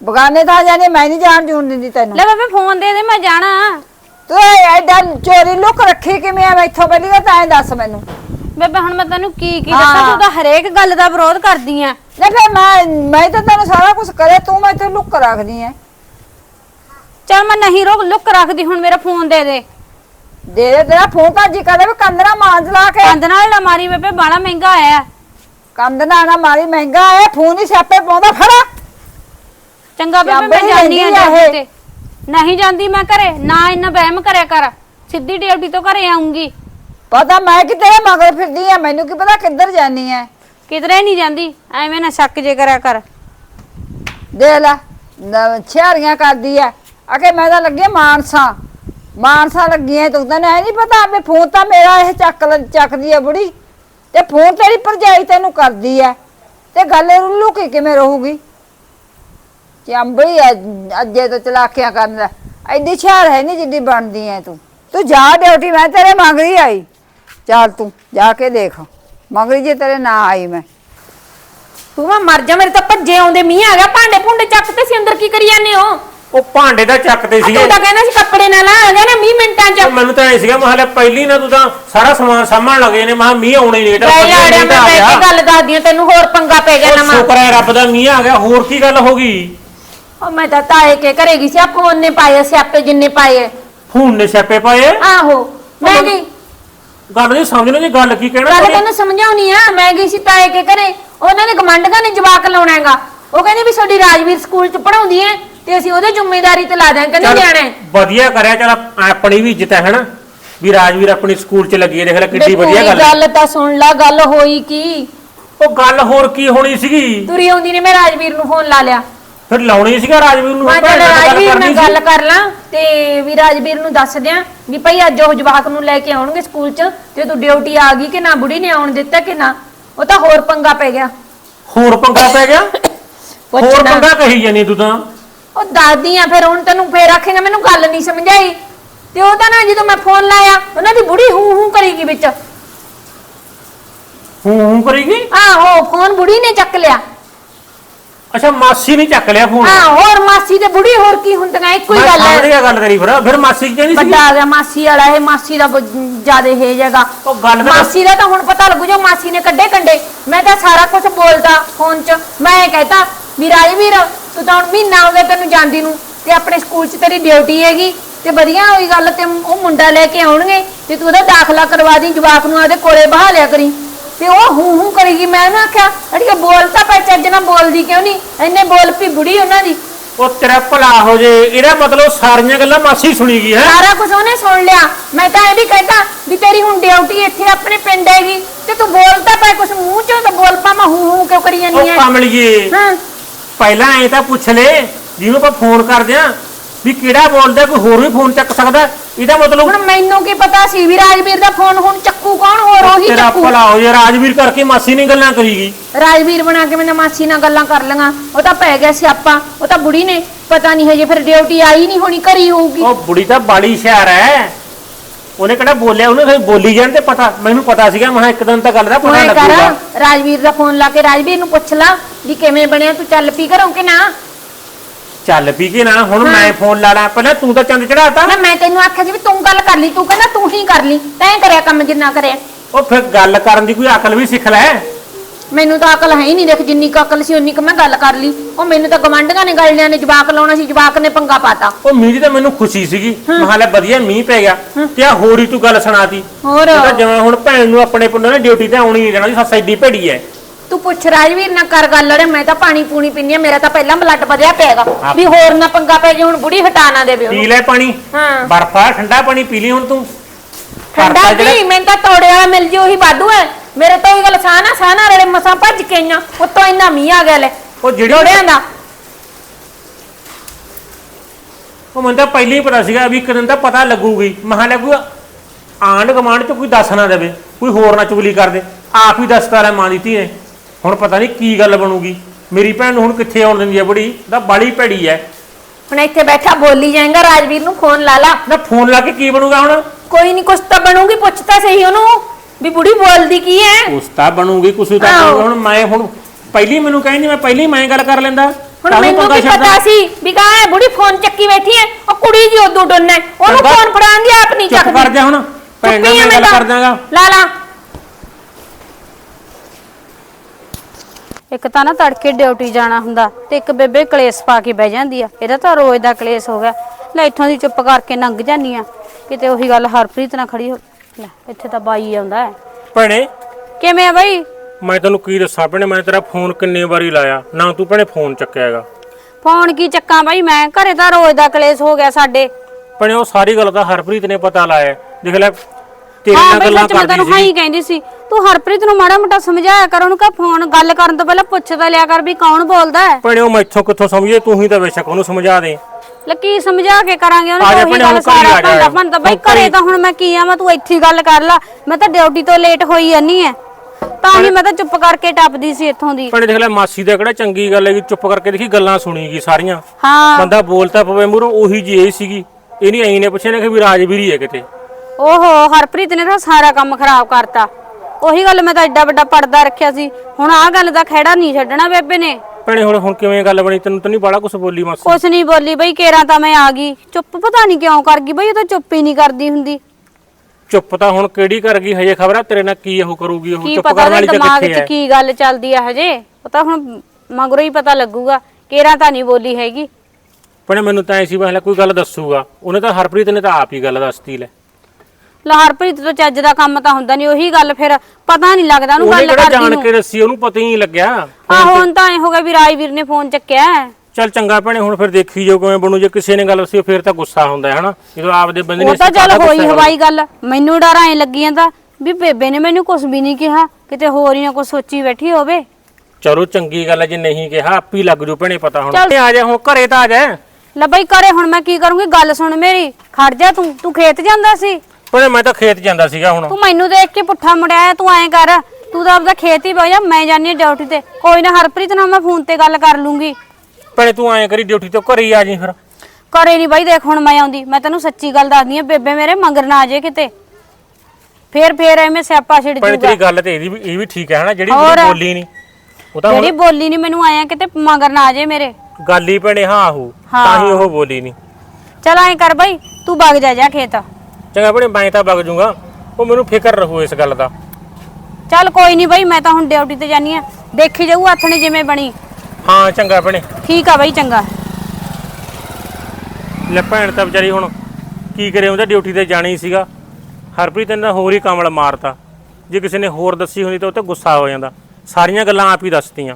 ਬਗਾਨੇ ਤਾਂ ਜਾਨੀ ਮੈਂ ਨਹੀਂ ਜਾਣ ਜੂਣ ਦਿੰਦੀ ਤੈਨੂੰ। ਲੈ ਬੇਬੇ ਫੋਨ ਦੇ ਦੇ ਮੈਂ ਜਾਣਾ। ਤੂੰ ਇਹ ਐਡਾ ਚੋਰੀ ਲੁੱਕ ਰੱਖੀ ਕਿਵੇਂ ਆ ਮੈਥੋਂ ਪਹਿਲੀ ਤਾਂ ਐਂ ਦੱਸ ਮੈਨੂੰ। ਬੇਬੇ ਹੁਣ ਮੈਂ ਤੈਨੂੰ ਕੀ ਕੀ ਦੱਸਾਂ? ਤੂੰ ਤਾਂ ਹਰੇਕ ਗੱਲ ਦਾ ਵਿਰੋਧ ਕਰਦੀ ਆ ਲੈ ਫਿਰ ਮੈਂ ਮੈਂ ਤਾਂ ਤੈਨੂੰ ਸਾਰਾ ਕੁਝ ਕਰੇ ਤੂੰ ਮੈਥੋਂ ਲੁੱਕ ਰੱਖਦੀ ਹੈ ਚੱਲ ਮੈਂ ਨਹੀਂ ਰੋਕ ਲੁੱਕ ਰੱਖਦੀ ਹੁਣ ਮੇਰਾ ਫੋਨ ਦੇ ਦੇ। ਦੇ ਦੇ ਤੇਰਾ ਫੋਨ ਤਾਂ ਜੀ ਕਰੇ ਵੀ ਕੰਦਰਾ ਮਾਂਜ ਲਾ ਕੇ। ਕੰਦ ਨਾਲ ਨਾ ਮਾਰੀ ਬੇਬੇ ਬਾਲਾ ਮਹਿੰਗਾ ਆਇਆ। ਕੰਦ ਨਾ ਨਾ ਮਾਰੀ ਮਹਿੰਗਾ ਹੈ ਫੋਨ ਹੀ ਸਿਆਪੇ ਪਾਉਂਦਾ ਫੜਾ। ਚੰਗਾ ਬੇਬੇ ਜਾਂਦੇ ਮੈਂ ਜਾਂਦੀ ਆ ਇਹ। ਤੇ। ਨਹੀਂ ਜਾਂਦੀ ਮੈਂ ਘਰੇ ਨਾ ਇੰਨਾ ਵਹਿਮ ਕਰਿਆ ਕਰ। ਸਿੱਧੀ ਡਿਊਟੀ ਤੋਂ ਘਰੇ ਆਉਂਗੀ ਪਤਾ ਮੈਂ ਕਿ ਤੇਰੇ ਮਗਰ ਫਿਰਦੀ ਆ ਮੈਨੂੰ ਕੀ ਪਤਾ ਕਿੱਧਰ ਜਾਨੀ ਐ ਕਿਧਰੇ ਨਹੀਂ ਜਾਂਦੀ ਐਵੇਂ ਨਾ ਸ਼ੱਕ ਜੇ ਕਰਿਆ ਕਰ। ਦੇ ਲੈ ਨ- ਛਿਆਰੀਆਂ ਕਰਦੀ ਐ ਅਕੇ ਮੈਂ ਤਾਂ ਲੱਗੀ ਮਾਨਸਾ। ਮਾਨਸਾ ਲੱਗੀ ਐ ਤੂੰ ਐ ਨਹੀਂ ਪਤਾ ਵੀ ਫੋਨ ਤਾਂ ਮੇਰਾ ਇਹ ਚੱਕ ਚੱਕਦੀ ਐ ਬੁੜੀ। ਤੇ ਫੋਨ ਤੇਰੀ ਭਰਜਾਈ ਤੈਨੂੰ ਕਰਦੀ ਐ ਤੇ ਗੱਲ ਰੁੱਲੂ ਕੀ ਕਿਵੇਂ ਰਹੂਗੀ? ਚੰਬੜੀ ਐ ਅੱਜੇ ਤੋਂ ਚਲਾਕੀਆਂ ਕਰਨ ਦਾ। ਐਡੀ ਛਿਆਰ ਹੈ ਨਹੀਂ ਜਿੱਡੀ ਬਣਦੀ ਐ ਤੂੰ। ਤੂੰ ਜਾ ਡਿਊਟੀ ਮੈਂ ਤੇਰੇ ਮੰਗਰੀ ਆਈ। ਚੱਲ ਤੂੰ ਜਾ ਕੇ ਦੇਖ। ਮੰਗਰੀ ਜੇ ਤੇਰੇ ਨਾ ਆਈ ਮੈਂ। ਤੂੰ ਮੈਂ ਮਰ ਜਾ ਮੇਰੇ ਤਾਂ ਭੱਜੇ ਆਉਂਦੇ ਮੀਂਹ ਆ ਗਿਆ ਭਾਂਡੇ ਭੁੰਡੇ ਚੱਕਤੇ ਸੀ ਅੰਦਰ ਕੀ ਕਰੀ ਜਾਂਦੇ ਹੋ? ਉਹ ਭਾਂਡੇ ਦਾ ਚੱਕਦੇ ਆ ਸੀਗੇ। ਤੂੰ ਤਾਂ ਕਹਿੰਦਾ ਸੀ ਕੱਪੜੇ ਨਾਲ ਆ ਗਿਆ ਨਾ 20 ਮਿੰਟਾਂ ਚ। ਉਹ ਮੈਨੂੰ ਤਾਂ ਐ ਸੀਗਾ ਮਹਲੇ ਪਹਿਲੀ ਨਾ ਤੂੰ ਤਾਂ ਸਾਰਾ ਸਮਾਨ ਸਾਂਭਣ ਲੱਗੇ ਨੇ ਮਹਾ ਮੀਂਹ ਆਉਣਾ ਹੀ ਨਹੀਂ ਲੈ ਆੜਿਆ ਮੈਂ ਬੈ ਕੇ ਗੱਲ ਦੱਸਦੀ ਆ ਤੈਨੂੰ ਹੋਰ ਪੰਗਾ ਪੈ ਗਿਆ ਨਵਾਂ। ਸ਼ੁਕਰ ਹੈ ਰੱਬ ਦਾ ਮੀਂਹ ਆ ਗਿਆ ਹੋਰ ਕੀ ਗੱਲ ਹੋ ਗਈ? ਉਹ ਮੈਂ ਤਾਂ ਤਾਏ ਕੇ ਕਰੇਗੀ ਸੀ ਆ ਫੋਨ ਨੇ ਪਾਏ ਸਿਆਪੇ ਜਿੰਨੇ ਪਾਏ ਫੋਨ ਨੇ ਛਾਪੇ ਪਾਏ? ਆਹੋ ਮੈਂ ਗਈ। ਗੱਲ ਨਹੀਂ ਸਮਝ ਲਓ ਜੀ ਗੱਲ ਕੀ ਕਹਿਣਾ ਗੱਲ? ਤੈਨੂੰ ਸਮਝਾਉਣੀ ਆ ਮੈਂ ਗਈ ਸੀ ਤਾਏ ਕੇ ਘਰੇ ਉਹਨਾਂ ਦੇ ਗਮੰਡਗਾ ਨੇ ਜਵਾਕ ਲਾਉਣਾ ਹੈਗਾ ਉਹ ਕਹਿੰਦੇ ਵੀ ਸਾਡੀ ਰਾਜਵੀਰ ਸਕੂਲ ਚ ਪੜਾਉਂਦੀ ਐ ਤੇ ਅਸੀਂ ਉਹਦੇ ਜ਼ਿੰਮੇਵਾਰੀ ਤੇ ਲਾ ਦਾਂ ਕਹਿੰਦੇ ਚੱਲ, ਨਿਆਣੇ। ਵਧੀਆ ਕਰਿਆ ਚਲ ਆਪਣੀ ਵੀ ਇੱਜ਼ਤ ਹੈ ਹਨਾ? ਵੀ ਰਾਜਵੀਰ ਆਪਣੀ ਸਕੂਲ ਚ ਲੱਗੀ ਹੈ ਦੇਖ ਲੈ ਕਿੱਡੀ ਵਧੀਆ ਗੱਲ ਹੈ। ਗੱਲ ਤਾਂ ਸੁਣ ਲੈ ਗੱਲ ਹੋਈ ਕੀ? ਉਹ ਗੱਲ ਹੋਰ ਕੀ ਹੋਣੀ ਸੀਗੀ? ਤੁਰੀ ਆਉਂਦੀ ਨੇ ਮੈਂ ਰਾਜਵੀਰ ਨੂੰ ਫੋਨ ਲਾ ਲਿਆ। ਫਿਰ ਲਾਉਣੀ ਸੀਗਾ ਰਾਜਵੀਰ ਨੂੰ ਮੈਂ ਗੱਲ ਰਾਜਵੀਰ ਨਾਲ ਗੱਲ। ਕਰ ਲਾਂ ਤੇ ਵੀ ਰਾਜਵੀਰ ਨੂੰ ਦੱਸ ਦਿਆਂ ਵੀ ਭਾਈ ਅੱਜ ਉਹ ਜਵਾਕ ਨੂੰ ਲੈ ਕੇ ਆਉਣਗੇ ਸਕੂਲ 'ਚ ਤੇ ਤੂੰ ਡਿਊਟੀ ਆ ਗਈ ਕਿ ਨਾ ਬੁੜੀ ਨੇ ਆਉਣ ਦਿੱਤਾ ਕਿ ਨਾ? ਉਹ ਤਾਂ ਹੋਰ ਪੰਗਾ ਪੈ ਗਿਆ। ਹੋਰ ਪੰਗਾ ਪੈ ਗਿਆ? ਹੋਰ ਪੁੱਛਣਾ। ਪੰਗਾ ਕਹੀ ਜਾਨੀ ਤੂੰ ਤਾਂ। ਉਹ ਦਾਦੀ ਆ ਫਿਰ ਹੁਣ ਤੈਨੂੰ ਫੇਰ ਆਖੇਗਾ ਮੈਨੂੰ ਗੱਲ ਨਹੀਂ ਸਮਝਾਈ। ਤੇ ਉਹ ਤਾਂ ਨਾ ਜਦੋਂ ਮੈਂ ਫੋਨ ਲਾਇਆ ਉਹਨਾਂ ਦੀ ਬੁੜੀ ਹੂੰ ਹੂੰ ਕਰੇਗੀ ਵਿੱਚ। ਹੂੰ ਹੂੰ ਕਰੇਗੀ? ਆਹੋ ਫੋਨ ਬੁੜੀ ਨੇ ਚੱਕ ਲਿਆ। ਅੱਛਾ ਮਾਸੀ ਨੇ ਚੱਕ ਲਿਆ ਫੋਨ ਹਾਂ ਹੋਰ ਮਾਸੀ ਤੇ ਬੁੜੀ ਹੋਰ ਕੀ ਹੁੰਦੀਆਂ ਇੱਕੋ ਹੀ ਗੱਲ ਹੈ। ਗਿਆ ਗੱਲ ਤੇਰੀ ਫਿਰ। ਫਿਰ ਮਾਸੀ ਕੀ ਕਹਿੰਦੀ ਸੀ ਵੱਡਾ ਆ ਗਿਆ ਮਾਸੀ ਵਾਲਾ ਇਹ ਮਾਸੀ ਦਾ ਜ਼ਿਆਦਾ ਉਹ ਗੱਲ ਤਾਂ- ਮਾਸੀ ਦਾ ਤਾਂ ਹੁਣ ਪਤਾ ਲੱਗੂ ਜੋ ਮਾਸੀ ਨੇ ਕੱਢੇ ਕੰਡੇ। ਮੈਂ ਤਾਂ ਸਾਰਾ ਕੁਝ ਬੋਲਦਾ ਫੋਨ 'ਚ। ਮੈਂ ਕਹਿਤਾ ਵੀ ਰਾਜਵੀਰ ਤੂੰ ਤਾਂ ਹੁਣ ਮਹੀਨਾ ਹੋ ਗਿਆ ਤੈਨੂੰ ਜਾਂਦੀ ਨੂੰ ਤੇ ਆਪਣੇ ਸਕੂਲ 'ਚ ਤੇਰੀ ਡਿਊਟੀ ਹੈਗੀ ਤੇ ਵਧੀਆ ਹੋਈ ਗੱਲ ਤੇ ਉਹ ਮੁੰਡਾ ਲੈ ਕੇ ਆਉਣਗੇ ਤੇ ਤੂੰ ਉਹਦਾ ਦਾਖਲਾ ਕਰਵਾ ਦੀ ਜਵਾਕ ਨੂੰ ਆਦੇ ਕੋਲੇ ਬਹਾ ਲਿਆ ਕਰੀ। ਤੇ ਉਹ ਹੂੰ ਹੂੰ ਕਰੇਗੀ। ਮੈਂ ਨਾ ਆਖਿਆ ਅੜੀਏ ਬੋਲ ਤਾਂ ਪੈ ਚੱਜ ਨਾਲ ਬੋਲਦੀ ਕਿਉਂ ਨਹੀਂ? ਇੰਨੇ ਬੋਲ ਪਈ ਬੁੜੀ ਉਹਨਾਂ ਦੀ। ਉਹ ਤੇਰਾ ਭਲਾ ਹੋ ਜੇ ਇਹਦਾ ਮਤਲਬ ਸਾਰੀਆਂ ਗੱਲਾਂ ਮਾਸੀ ਸੁਣੀ ਗਈ ਹੈ? ਸਾਰਾ ਕੁਝ ਉਹਨੇ ਸੁਣ ਲਿਆ। ਮੈਂ ਤਾਂ ਇਹ ਵੀ ਕਹਿਤਾ ਵੀ ਤੇਰੀ ਹੁਣ ਡਿਊਟੀ ਇੱਥੇ ਆਪਣੇ ਪਿੰਡ ਹੈਗੀ ਤੇ ਤੂੰ ਬੋਲਦਾ ਪੈ ਕੁਝ ਮੂੰਹ ਚੋਂ ਤਾਂ ਬੋਲ ਪਾ ਮੈਂ ਹੂੰ ਹੂੰ ਕਿਉਂ ਕਰੀ ਜਾਂਦੀ ਉਹ ਹੈ ਕਮਲੀਏ ਹਾਂ। ਪਹਿਲਾਂ ਐ ਤਾਂ ਪੁੱਛ ਲੈ ਜਿਹਨੂੰ ਆਪਾਂ ਫੋਨ ਕਰਦੇ ਆ ਵੀ ਕਿਹੜਾ ਬੋਲਦਾ ਕੋਈ ਹੋਰ ਵੀ ਫੋਨ ਚੱਕ ਸਕਦਾ? ਇਹਦਾ ਮਤਲਬ ਹੁਣ ਮੈਨੂੰ ਕੀ ਪਤਾ ਸੀ ਵੀ ਰਾਜਵੀਰ ਦਾ ਫੋਨ ਹੁਣ ਚੱਕੂ ਕੌਣ ਹੋਰ ਉਹੀ ਤੇਰਾ ਚੱਕੂ। ਭਲਾ ਹੋ ਜੇ ਰਾਜਵੀਰ ਕਰਕੇ ਮਾਸੀ ਨੇ ਗੱਲਾਂ ਕਰੀਗੀ। ਰਾਜਵੀਰ ਬਣਾ ਕੇ ਮੈਨੂੰ ਮਾਸੀ ਨਾਲ ਗੱਲਾਂ ਕਰ ਲਈਆਂ। ਉਹ ਤਾਂ ਪੈ ਗਿਆ ਸਿਆਪਾ ਉਹ ਤਾਂ ਬੁੜੀ ਨੇ। ਪਤਾ ਨਹੀਂ ਹਜੇ ਫਿਰ ਡਿਊਟੀ ਆਈ ਨਹੀਂ ਹੋਣੀ ਘਰੀ ਹੋਊਗੀ। ਉਹ ਬੁੜੀ ਤਾਂ ਬਾਲੀ ਸ਼ਹਿਰ ਹੈ ਉਹਨੇ ਕਿਹੜਾ ਬੋਲਿਆ ਉਹਨੇ ਫਿਰ ਬੋਲੀ ਜਾਣ ਤੇ ਪਤਾ ਮੈਨੂੰ ਪਤਾ ਸੀਗਾ ਮੈਂ ਕਿਹਾ ਇੱਕ ਦਿਨ ਤਾਂ ਗੱਲ ਦਾ ਪਤਾ ਕਰ ਲੱਗੂਗਾ। ਰਾਜਵੀਰ ਦਾ ਫੋਨ ਲਾ ਕੇ ਰਾਜਵੀਰ ਨੂੰ ਪੁੱਛ ਲਾ ਵੀ ਕਿਵੇਂ ਬਣਿਆ ਤੂੰ ਚੱਲ ਪੀ ਘਰੋਂ ਕਿ ਨਾ? ਚੱਲ ਪੀ ਕੇ ਨਾ ਹੁਣ। ਮੈਂ ਫੋਨ ਲਾ ਲਾ। ਪਹਿਲਾਂ ਤੂੰ ਤਾਂ ਚੰਦ ਚੜਾਤਾ ਨਾ ਮੈਂ ਤੈਨੂੰ ਆਖਿਆ ਸੀ ਵੀ ਤੂੰ ਗੱਲ ਕਰ ਲਈ ਤੂੰ ਕਹਿੰਦਾ ਤੂੰ ਹੀ ਕਰ ਲਈ ਤੈਂ ਕਰਿਆ ਕੰਮ ਜਿੰਨਾ ਕਰਿਆ। ਉਹ ਫਿਰ ਗੱਲ ਕਰਨ ਦੀ ਕੋਈ ਅਕਲ ਵੀ ਸਿੱਖ ਲੈ। ਮੈਨੂੰ ਤਾਂ ਅਕਲ ਹੈ ਹੀ ਨਹੀਂ ਦੇਖ ਜਿੰਨੀ ਕੁ ਅਕਲ ਸੀ ਉਨੀ ਕੁ ਮੈਂ ਗੱਲ ਕਰ ਲਈ। ਉਹ ਮੈਨੂੰ ਤਾਂ ਗਵਾਂਢੀਆਂ ਨੇ ਗਾਲੀਆਂ ਨੇ ਜਵਾਕ ਲਾਉਣਾ ਸੀ ਜਵਾਕ ਨੇ ਪੰਗਾ ਪਾਤਾ। ਉਹ ਮੀਂਹ ਦੀ ਤਾਂ ਮੈਨੂੰ ਖੁਸ਼ੀ ਸੀਗੀ। ਮਹਾਲੇ ਵਧੀਆ ਮੀਂਹ ਪੈ ਗਿਆ। ਤੇ ਆ ਹੋਰ ਹੀ ਤੂੰ ਗੱਲ ਸੁਣਾਤੀ। ਹੋਰ। ਤਾਂ ਜਿਵੇਂ ਹੁਣ ਭੈਣ ਨੂੰ ਆਪਣੇ ਪੁੰਨਾਂ ਨੇ ਡਿਊਟੀ ਤੇ ਆਉਣੀ ਨਹੀਂ ਦੇਣਾ ਜੀ ਸੱਸ ਐਡੀ ਭੜੀ ਐ। ਤੂੰ ਪੁੱਛ ਰਾਜਵੀਰ ਨਾ ਕਰ ਗੱਲ ਅੜੇ ਮੈਂ ਤਾਂ ਪਾਣੀ ਪੂਣੀ ਪੀਨੀ ਆ ਮੇਰਾ ਤਾਂ ਪਹਿਲਾਂ ਬਲੱਡ ਵਧਿਆ ਪਿਆਗਾ ਆਪ- ਵੀ ਹੋਰ ਨਾ ਪੰਗਾ ਪੈ ਜੇ ਹੁਣ ਬੁੜੀ ਹਟਾ ਨਾ ਦੇਵੇ ਪੀ ਉਹਨੂੰ। ਲੈ ਪਾਣੀ। ਹਾਂ। ਬਰਫਾ ਠੰਡਾ ਪਾਣੀ ਪੀ ਲਈ ਹੁਣ ਤੂੰ। ਠੰਡਾ ਜਿਹੜਾ- ਵੀ ਮੈਨੂੰ ਤਾਂ ਤੋੜੇ ਵਾਲਾ ਮਿਲ ਜੇ ਉਹੀ ਵਾਧੂ ਹੈ। ਮੇਰੇ ਤੋਂ ਹੀ ਗੱਲ ਸਾਨਾ ਸਾਨਾ ਰੜੇ ਮਸਾਂ ਭੱਜ ਕੇ ਆਈਆਂ ਉੱਤੋਂ ਇੰਨਾ ਮੀਂਹ ਆ ਗਿਆ ਲੈ। ਉਹ ਜਿਹੜੀ ਤੋੜਿਆਂ ਦਾ। ਉਹ ਮੈਨੂੰ ਤਾਂ ਪਹਿਲਾਂ ਹੀ ਪਤਾ ਸੀਗਾ ਵੀ ਇੱਕ ਦਿਨ ਤਾਂ ਪਤਾ ਲੱਗੂਗੀ। ਮਹਾਂ ਲੱਗੂਗਾ ਆਂਡ ਕਮਾਂਡ ਚ ਕੋਈ ਦੱਸ ਨਾ ਦੇਵੇ ਕੋਈ ਹੋਰ ਨਾ ਚੁਗਲੀ ਕਰ ਦੇ। ਆਪ ਹੀ ਦੱਸਤਾ ਲੈ ਮਾਂ ਦੀ ਧੀ ਨੇ। ਹੁਣ ਪਤਾ ਨਹੀਂ ਕੀ ਗੱਲ ਬਣੂਗੀ ਮੇਰੀ ਭੈਣ ਨੂੰ ਹੁਣ ਕਿੱਥੇ ਆਉਣ ਦਿੰਦੀ ਐ ਬੜੀ ਦਾ ਬਾਲੀ ਭੈੜੀ ਐ ਹੁਣ ਇੱਥੇ ਬੈਠਾ ਬੋਲੀ ਜਾਏਗਾ ਰਾਜਵੀਰ ਨੂੰ ਫੋਨ ਲਾ ਲਾ ਨਾ ਫੋਨ ਲਾ ਕੇ ਕੀ ਬਣੂਗਾ ਹੁਣ ਕੋਈ ਨਹੀਂ ਕੁਛ ਤਾਂ ਬਣੂਗੀ ਪੁੱਛ ਤਾਂ ਸਹੀ ਉਹਨੂੰ ਵੀ ਬੁੜੀ ਬੋਲਦੀ ਕੀ ਹੈ ਕੁਛ ਤਾਂ ਬਣੂਗੀ ਕੁਛ ਤਾਂ ਆਹੋ। ਬਣੂਗਾ। ਹੁਣ ਮੈਂ ਹੁਣ ਪਹਿਲੀ ਮੈਨੂੰ ਕਹਿੰਦੀ ਮੈਂ ਪਹਿਲੀ ਮੈਂ ਗੱਲ ਕਰ ਲੈਂਦਾ ਹੁਣ ਕਾਹਨੂੰ ਮੈਨੂੰ ਪੰਗਾ ਕੀ ਛੱਡਦਾ? ਪਤਾ ਸੀ ਵੀ ਕਹਾਂ ਹੈ ਬੁੜੀ ਫੋਨ ਚੱਕੀ ਬੈਠੀ ਹੈ ਉਹ ਕੁੜੀ ਜੀ ਉਦੋਂ ਡੁੰਨਾ ਹੈ। ਉਹਨੂੰ। ਫੋਨ ਫੜਾਉਣ ਦੀ ਆਪ ਨਹੀਂ ਚੁੱਪ ਚੱਕਦੀ ਕਰ ਜਾ ਹੁਣ ਭੈਣ ਨਾਲ ਚੁੱਪੀ ਆ ਮੈਂ ਗੱਲ ਤਾਂ। ਕਰ ਦਾਂਗਾ ਲਾ ਲਾ ਇੱਕ ਤਾਂ ਨਾ ਤੜਕੇ ਡਿਊਟੀ ਜਾਣਾ ਹੁੰਦਾ ਤੇ ਇੱਕ ਬੇਬੇ ਕਲੇਸ਼ ਪਾ ਕੇ ਬਹਿ ਜਾਂਦੀ ਆ। ਇਹਦਾ ਤਾਂ ਰੋਜ਼ ਦਾ ਕਲੇਸ਼ ਹੋ ਗਿਆ। ਲੈ ਇੱਥੋਂ ਦੀ ਚੁੱਪ ਕਰਕੇ ਲੰਘ ਜਾਨੀ ਆ। ਕਿਤੇ ਉਹੀ ਗੱਲ ਹਰਪ੍ਰੀਤ ਨਾਲ ਖੜੀ ਹੋ ਲੈ ਇੱਥੇ ਤਾਂ ਬਾਈ ਆਉਂਦਾ ਹੈ। ਭੈਣੇ। ਕਿਵੇਂ ਆ ਬਾਈ? ਮੈਂ ਤੈਨੂੰ ਕੀ ਦੱਸਾਂ ਭੈਣੇ ਮੈਂ ਤੇਰਾ ਫੋਨ ਕਿੰਨੇ ਵਾਰੀ ਲਾਇਆ। ਨਾ ਤੂੰ ਭੈਣੇ ਫੋਨ ਚੱਕਿਆ ਹੈਗਾ। ਫੋਨ ਕੀ ਚੱਕਾਂ ਬਾਈ ਮੈਂ? ਘਰੇ ਤਾਂ ਰੋਜ਼ ਦਾ ਕਲੇਸ਼ ਹੋ ਗਿਆ ਸਾਡੇ। ਭੈਣੇ ਉਹ ਸਾਰੀ ਗੱਲ ਤਾਂ ਹਰਪ੍ਰੀਤ ਨੇ ਪਤਾ ਲਾਇਆ। ਦੇਖ ਲੈ ਤੇਰੇ ਹਾਂ ਨਾਲ ਬਈ ਗੱਲਾਂ ਸੱਚ ਮੈਂ ਤੈਨੂੰ ਹਾਂ ਹੀ ਕਹਿੰਦੀ ਸੀ ਤੂੰ ਹਰਪ੍ਰੀਤ ਨੂੰ ਮਾੜਾ ਮੋਟਾ ਸਮਝਾਇਆ ਕਰ ਉਹਨੂੰ ਕਹ ਫੋਨ ਗੱਲ ਕਰਨ ਤੋਂ ਪਹਿਲਾਂ ਪੁੱਛ ਤਾਂ ਲਿਆ ਕਰ ਵੀ ਕੌਣ ਬੋਲਦਾ ਹੈ। ਭੈਣੇ ਉਹ ਮੈਥੋਂ ਕਿੱਥੋਂ ਸਮਝੇ? ਤੂੰ ਹੀ ਤਾਂ ਬੇਸ਼ੱਕ ਉਹਨੂੰ ਸਮਝਾ ਦੇ। ਲੱਕੀ ਸਮਝਾ ਕੇ ਕਰਾਂਗੇ ਆ ਉਹਨੂੰ ਜਾ ਉਹੀ ਭੈਣੇ, ਗੱਲ ਹੁਣ ਘਰੇ ਸਾਰਾ ਆ ਜਾ। ਭੰਡਾ ਬਈ ਹੁਣ ਘਰੇ- ਘਰੇ ਤਾਂ ਹੁਣ ਮੈਂ ਕੀ ਆਵਾਂ ਤੂੰ ਇੱਥੇ ਹੀ ਗੱਲ ਕਰ ਲੈ। ਮੈਂ ਤਾਂ ਡਿਊਟੀ ਤੋਂ ਲੇਟ ਹੋਈ ਜਾਨੀ ਐ। ਤਾਂ ਹੀ ਮੈਂ ਤਾਂ ਚੁੱਪ ਕਰਕੇ ਟੱਪਦੀ ਸੀ ਇੱਥੋਂ ਦੀ। ਭੈਣੇ ਦੇਖ ਲੈ ਮਾਸੀ ਦਾ ਕਿਹੜਾ ਚੰਗੀ ਗੱਲ ਹੈਗੀ ਚੁੱਪ ਕਰਕੇ ਦੇਖੀ ਗੱਲਾਂ ਸੁਣੀਗੀ ਸਾਰੀਆਂ। ਹਾਂ। ਬੰਦਾ ਬੋਲਤਾ ਪਵੇ ਮੂਰੋਂ ਉਹੀ ਜੀ ਇਹ ਸੀਗੀ। ਇਹ ਨਹੀਂ ਐਂ ਨੇ ਪੁੱਛਿਆ ਨੇ ਕਿ ਵੀ ਰਾਜਵੀਰੀ ਹੈ ਕਿਤੇ। ਓਹੋ ਹਰਪ੍ਰੀਤ ਨੇ ਤਾਂ ਸਾਰਾ ਕੰਮ ਖਰਾਬ ਕਰਤਾ। ਉਹੀ ਗੱਲ ਮੈਂ ਤਾਂ ਐਡਾ ਵੱਡਾ ਪਰਦਾ ਰੱਖਿਆ ਸੀ। ਹੁਣ ਆਹ ਗੱਲ ਦਾ ਖਹਿੜਾ ਨਹੀਂ ਛੱਡਣਾ ਬੇਬੇ ਨੇ। ਭੈਣੇ ਹੁਣ ਹੁਣ ਕਿਵੇਂ ਗੱਲ ਬਣੀ? ਤੈਨੂੰ ਤਾਂ ਨਹੀਂ ਬਾਲਾ ਕੁਝ ਬੋਲੀ ਮਾਸੀ। ਕੁਛ ਨਹੀਂ ਬੋਲੀ ਬਈ ਕੇਰਾਂ ਤਾਂ ਮੈਂ ਆ ਗਈ। ਚੁੱਪ ਪਤਾ ਨਹੀਂ ਕਿਉਂ ਕਰ ਗਈ ਬਈ ਇਹ ਤਾਂ ਚੁੱਪ ਹੀ ਨਹੀਂ ਕਰਦੀ ਹੁੰਦੀ। ਚੁੱਪ ਤਾਂ ਹੁਣ ਕਿਹੜੀ ਕਰ ਗਈ? ਹਜੇ ਖਬਰ ਆ ਤੇਰੇ ਨਾਲ ਕੀ ਉਹ ਕਰੂਗੀ ਉਹ ਕੀ ਚੁੱਪ ਪਤਾ ਕਰਨ ਉਹਦੇ ਵਾਲੀ ਤਾਂ ਦਿਮਾਗ ਕਿੱਥੇ 'ਚ ਹੈ? ਕੀ ਗੱਲ ਚੱਲਦੀ ਆ ਹਜੇ? ਉਹ ਤਾਂ ਹੁਣ ਮਗਰੋਂ ਹੀ ਪਤਾ ਲੱਗੂਗਾ। ਕੇਰਾਂ ਤਾਂ ਨਹੀਂ ਬੋਲੀ ਹੈਗੀ। ਭੈਣੇ ਮੈਨੂੰ ਤਾਂ ਐਸੀ ਬਹਿਲਾ ਕੋਈ ਗੱਲ ਦੱਸੂਗਾ। ਉਹਨੇ ਤਾਂ ਹਰਪ੍ਰੀਤ ਨੇ ਤਾਂ ਆਪ ਹੀ ਗੱਲ ਦੱਸਤੀ ਲੈ। ਲਹਰਪ੍ਰੀਤ ਤੋਂ ਚੱਜ ਦਾ ਕੰਮ ਤਾਂ ਹੁੰਦਾ ਨਹੀਂ ਉਹੀ ਗੱਲ ਫਿਰ ਪਤਾ ਨਹੀਂ ਲੱਗਦਾ ਉਹਨੂੰ ਉਹਨੇ ਗੱਲ ਕਿਹੜਾ ਕਰਦੀ ਜਾਣ ਨੂੰ। ਕੇ ਦੱਸੀ ਉਹਨੂੰ ਪਤਾ ਹੀ ਨਹੀਂ ਲੱਗਿਆ। ਆਹੋ ਹੁਣ ਤਾਂ ਐ ਹੋ ਗਿਆ ਵੀ ਰਾਜਵੀਰ ਨੇ ਫੋਨ ਚੱਕਿਆ ਹੈ। ਚੱਲ ਚੰਗਾ ਭੈਣੇ ਹੁਣ ਫਿਰ ਦੇਖੀ ਜੋ ਕਿਵੇਂ ਬਣੂ ਜੇ ਕਿਸੇ ਨੇ ਗੱਲ ਦੱਸੀ ਫਿਰ ਤਾਂ ਗੁੱਸਾ ਹੁੰਦਾ ਹੈ ਹਨਾ? ਜਦੋਂ ਆਪਦੇ ਬੰਦੇ ਨੇ ਉਹ ਤਾਂ ਚੱਲ ਹੋਈ ਹਵਾਈ ਗੱਲ ਮੈਨੂੰ ਡਰ ਐ ਲੱਗੀ ਜਾਂਦਾ ਵੀ ਬੇਬੇ ਨੇ ਮੈਨੂੰ ਕੁਝ ਵੀ ਨਹੀਂ ਕਿਹਾ ਕਿਤੇ ਹੋਰ ਹੀ ਨਾ ਕੁਝ ਸੋਚੀ ਬੈਠੀ ਹੋਵੇ। ਚਲੋ ਚੰਗੀ ਗੱਲ ਹੈ ਜੇ ਨਹੀਂ ਕਿਹਾ ਆਪੀ ਲੱਗ ਜੂ ਭੈਣੇ ਪਤਾ ਹੁਣ। ਚੱਲ। ਆ ਜਾ ਹੁਣ ਘਰੇ ਤਾਂ ਆ ਜਾ। ਲੈ ਬਈ ਕਰੇ ਹੁਣ ਮੈਂ ਕੀ ਕਰੂੰਗੀ ਗੱਲ ਸੁਣ ਮੇਰੀ ਖੜ ਜਾ ਤੂੰ ਤੂੰ ਖੇਤ ਜਾਂਦਾ ਸੀ। ਭੈਣੇ ਮੈਂ ਤਾਂ ਖੇਤ ਜਾਂਦਾ ਸੀਗਾ ਹੁਣ। ਤੂੰ ਮੈਨੂੰ ਦੇਖ ਕੇ ਪੁੱਠਾ ਮੁੜਿਆ ਤੂੰ ਐਂ ਕਰ ਤੂੰ ਤਾਂ ਆਪਦਾ ਖੇਤ ਹੀ ਬਹਿ ਜਾ ਮੈਂ ਜਾਨੀ ਡਿਊਟੀ ਤੇ। ਕੋਈ ਨਾ ਹਰਪ੍ਰੀਤ ਨਾਲ ਮੈਂ ਫੋਨ ਤੇ ਗੱਲ ਕਰ ਲੂੰਗੀ। ਭੈਣੇ ਤੂੰ ਐਂ ਕਰੀ ਡਿਊਟੀ ਤੋਂ ਘਰੇ ਹੀ ਆ ਜੀ ਫਿਰ। ਕਰੇ ਨਹੀਂ ਬਾਈ ਦੇਖ ਹੁਣ ਮੈਂ ਆਉਂਦੀ। ਮੈਂ ਤੈਨੂੰ ਸੱਚੀ ਗੱਲ ਦੱਸਦੀ ਆ ਬੇਬੇ ਮੇਰੇ ਮੰਗਰ ਨਾ ਆ ਜੇ ਕਿਤੇ। ਫੇਰ ਫੇਰ ਐਵੇਂ ਸਿਆਪਾ ਛਿੜ ਭੈਣੇ ਜੂਗਾ ਤੇਰੀ ਗੱਲ ਤੇ ਇਹਦੀ ਵੀ ਇਹ ਵੀ ਠੀਕ ਹੈ ਹਨਾ ਜਿਹੜੀ ਹੋਰ? ਤੂੰ ਬੋਲੀ ਨਹੀਂ। ਉਹ ਤਾਂ ਜਿਹੜੀ ਬੋਲੀ ਨਹੀਂ ਮੈਨੂੰ ਆਇਆ ਕਿਤੇ ਮੰਗਰ ਨਾ ਆ ਜੇ ਮੇਰੇ। ਗੱਲ ਹੀ ਭੈਣੇ ਹਾਂ ਹੋ ਹਾਂ। ਤਾਂ ਹੀ। ਉਹ ਬੋਲੀ ਨਹੀਂ। ਚਲ ਐਂ ਕਰ ਬਾਈ ਤੂੰ ਵਗ ਜਾ ਜਾ ਖੇਤ। ਚੰਗਾ ਭੈਣੇ ਮੈਂ ਤਾਂ ਵਗ ਜੂੰਗਾ। ਉਹ ਮੈਨੂੰ ਫਿਕਰ ਰਹੂ ਇਸ ਗੱਲ ਦਾ। ਚੱਲ ਕੋਈ ਨਹੀਂ ਬਾਈ ਮੈਂ ਤਾਂ ਹੁਣ ਡਿਊਟੀ ਤੇ ਜਾਨੀ ਆ। ਦੇਖੀ ਜਾਊ ਆਥਣੇ ਜਿਵੇਂ ਬਣੀ। ਹਾਂ ਚੰਗਾ ਭੈਣੇ। ਠੀਕ ਆ ਬਾਈ ਚੰਗਾ। ਲੈ ਭੈਣ ਤਾਂ ਵਿਚਾਰੀ ਹੁਣ ਕੀ ਕਰੇ ਉਹਦਾ ਡਿਊਟੀ ਤੇ ਜਾਣਾ ਹੀ ਸੀਗਾ। ਹਰਪ੍ਰੀਤ ਨੇ ਤਾਂ ਹੋਰ ਹੀ ਕਮਲ ਮਾਰਤਾ। ਜੇ ਕਿਸੇ ਨੇ ਹੋਰ ਦੱਸੀ ਹੁੰਦੀ ਤਾਂ ਉਹ ਤੇ ਗੁੱਸਾ ਹੋ ਜਾਂਦਾ। ਸਾਰੀਆਂ ਗੱਲਾਂ ਆਪ ਹੀ ਦੱਸਤੀਆਂ।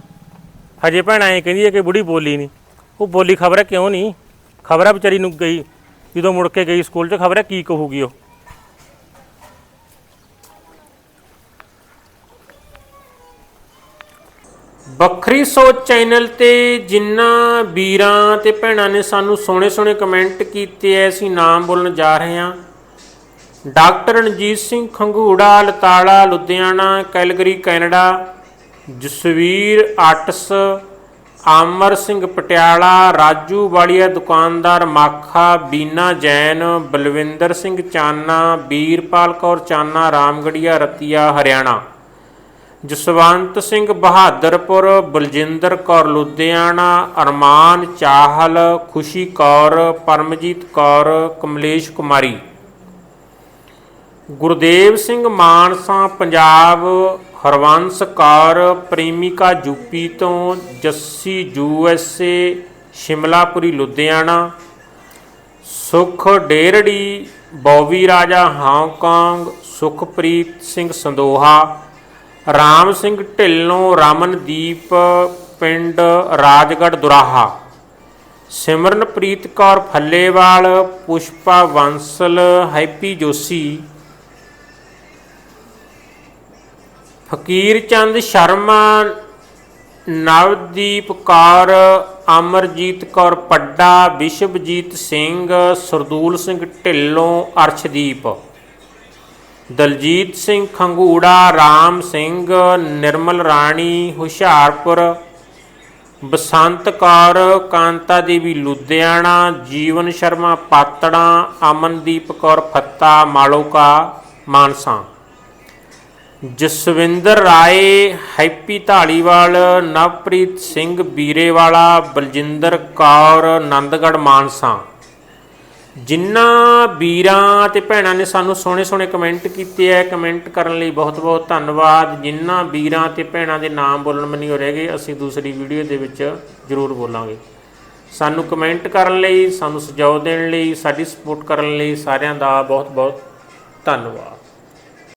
ਹਜੇ ਭੈਣ ਐਂ ਕਹਿੰਦੀ ਹੈ ਕਿ ਬੁੜੀ ਬੋਲੀ ਨਹੀਂ ਉਹ ਬੋਲੀ ਖਬਰ ਕਿਉਂ ਨਹੀਂ ਖਬਰ ਹੈ ਵਿਚਾਰੀ ਨੂੰ ਗਈ। ਜਦੋਂ ਮੁੜ ਕੇ ਗਈ ਸਕੂਲ 'ਚ ਖਬਰ ਹੈ ਕੀ ਕਹੂਗੀ ਉਹ? ਵੱਖਰੀ ਸੋਚ ਚੈਨਲ ਤੇ ਜਿਨ੍ਹਾਂ ਵੀਰਾਂ ਤੇ ਭੈਣਾਂ ਨੇ ਸਾਨੂੰ ਸੋਹਣੇ ਸੋਹਣੇ ਕਮੈਂਟ ਕੀਤੇ ਐ, ਅਸੀਂ ਨਾਮ ਬੋਲਣ ਜਾ ਰਹੇ ਹਾਂ। Doctor Ranjit Singh Khangura Latara Ludhiana, Calgary, Canada, Jasvir arts Aamir Singh Patiala, Raju Walia ਦੁਕਾਨਦਾਰ ਮਾਖਾ, ਬੀਨਾ ਜੈਨ, ਬਲਵਿੰਦਰ ਸਿੰਘ ਚਾਨਾ ਵੀਰਪਾਲ ਕੌਰ ਚਾਨਾ, ਰਾਮਗੜੀਆ, ਰਤੀਆ, ਹਰਿਆਣਾ। ਜਸਵੰਤ ਸਿੰਘ ਬਹਾਦਰਪੁਰ, ਬਲਜਿੰਦਰ ਕੌਰ ਲੁਧਿਆਣਾ, ਅਰਮਾਨ ਚਾਹਲ, ਖੁਸ਼ੀ ਕੌਰ, ਪਰਮਜੀਤ ਕੌਰ, ਕਮਲੇਸ਼ ਕੁਮਾਰੀ। ਗੁਰਦੇਵ ਸਿੰਘ ਮਾਨਸਾ, ਪੰਜਾਬ ਹਰਵੰਸ ਕੌਰ ਪ੍ਰੇਮਿਕਾ ਯੂਪੀ ਤੋਂ ਜੱਸੀ ਯੂਐਸਏ ਸ਼ਿਮਲਾਪੁਰੀ, ਲੁਧਿਆਣਾ। ਸੁਖ ਡੇਰੜੀ, ਬੌਵੀ ਰਾਜਾ ਹਾਂਗਕਾਂਗ ਸੁਖਪ੍ਰੀਤ ਸਿੰਘ ਸੰਦੋਹਾ। ਰਾਮ ਸਿੰਘ ਢਿੱਲੋਂ, ਰਮਨਦੀਪ ਪਿੰਡ ਰਾਜਗੜ੍ਹ ਦੁਰਾਹਾ। ਸਿਮਰਨਪ੍ਰੀਤ ਕੌਰ ਫੱਲੇਵਾਲ, ਪੁਸ਼ਪਾ ਵੰਸਲ, ਹੈਪੀ ਜੋਸ਼ੀ। ਫਕੀਰ ਚੰਦ ਸ਼ਰਮਾ, ਨਵਦੀਪ ਕੌਰ, ਅਮਰਜੀਤ ਕੌਰ ਪੱਡਾ, ਵਿਸ਼ਵਜੀਤ ਸਿੰਘ, ਸਰਦੂਲ ਸਿੰਘ ਢਿੱਲੋਂ, ਅਰਸ਼ਦੀਪ। ਦਲਜੀਤ ਸਿੰਘ ਖੰਗੂੜਾ, ਰਾਮ ਸਿੰਘ, ਨਿਰਮਲ ਰਾਣੀ, ਹੁਸ਼ਿਆਰਪੁਰ। ਬਸੰਤ ਕੌਰ, ਕਾਂਤਾ ਦੇਵੀ ਲੁਧਿਆਣਾ, ਜੀਵਨ ਸ਼ਰਮਾ ਪਾਤੜਾ, ਅਮਨਦੀਪ ਕੌਰ ਫੱਤਾ, ਮਾਲੋਕਾ, ਮਾਨਸਾ। ਜਸਵਿੰਦਰ ਰਾਏ, ਹੈਪੀ ਢਾਲੀਵਾਲ ਨਵਪ੍ਰੀਤ ਸਿੰਘ ਬੀਰੇਵਾਲਾ, ਬਲਜਿੰਦਰ ਕੌਰ ਆਨੰਦਗੜ੍ਹ ਮਾਨਸਾ। ਜਿਨ੍ਹਾਂ ਵੀਰਾਂ ਤੇ ਭੈਣਾਂ ਨੇ ਸਾਨੂੰ ਸੋਹਣੇ ਸੋਹਣੇ ਕਮੈਂਟ ਕੀਤੇ ਐ ਕਮੈਂਟ ਕਰਨ ਲਈ ਬਹੁਤ ਬਹੁਤ ਧੰਨਵਾਦ। ਜਿਨ੍ਹਾਂ ਵੀਰਾਂ ਤੇ ਭੈਣਾਂ ਦੇ ਨਾਮ ਬੋਲਣ ਮਨੀ ਹੋ ਰਹਿ ਗਏ, ਅਸੀਂ ਦੂਸਰੀ ਵੀਡੀਓ ਦੇ ਵਿੱਚ ਜ਼ਰੂਰ ਬੋਲਾਂਗੇ। ਸਾਨੂੰ ਕਮੈਂਟ ਕਰਨ ਲਈ, ਸਾਨੂੰ ਸੁਝਾਅ ਦੇਣ ਲਈ, ਸਾਡੀ ਸਪੋਰਟ ਕਰਨ ਲਈ ਸਾਰਿਆਂ ਦਾ ਬਹੁਤ ਬਹੁਤ ਧੰਨਵਾਦ।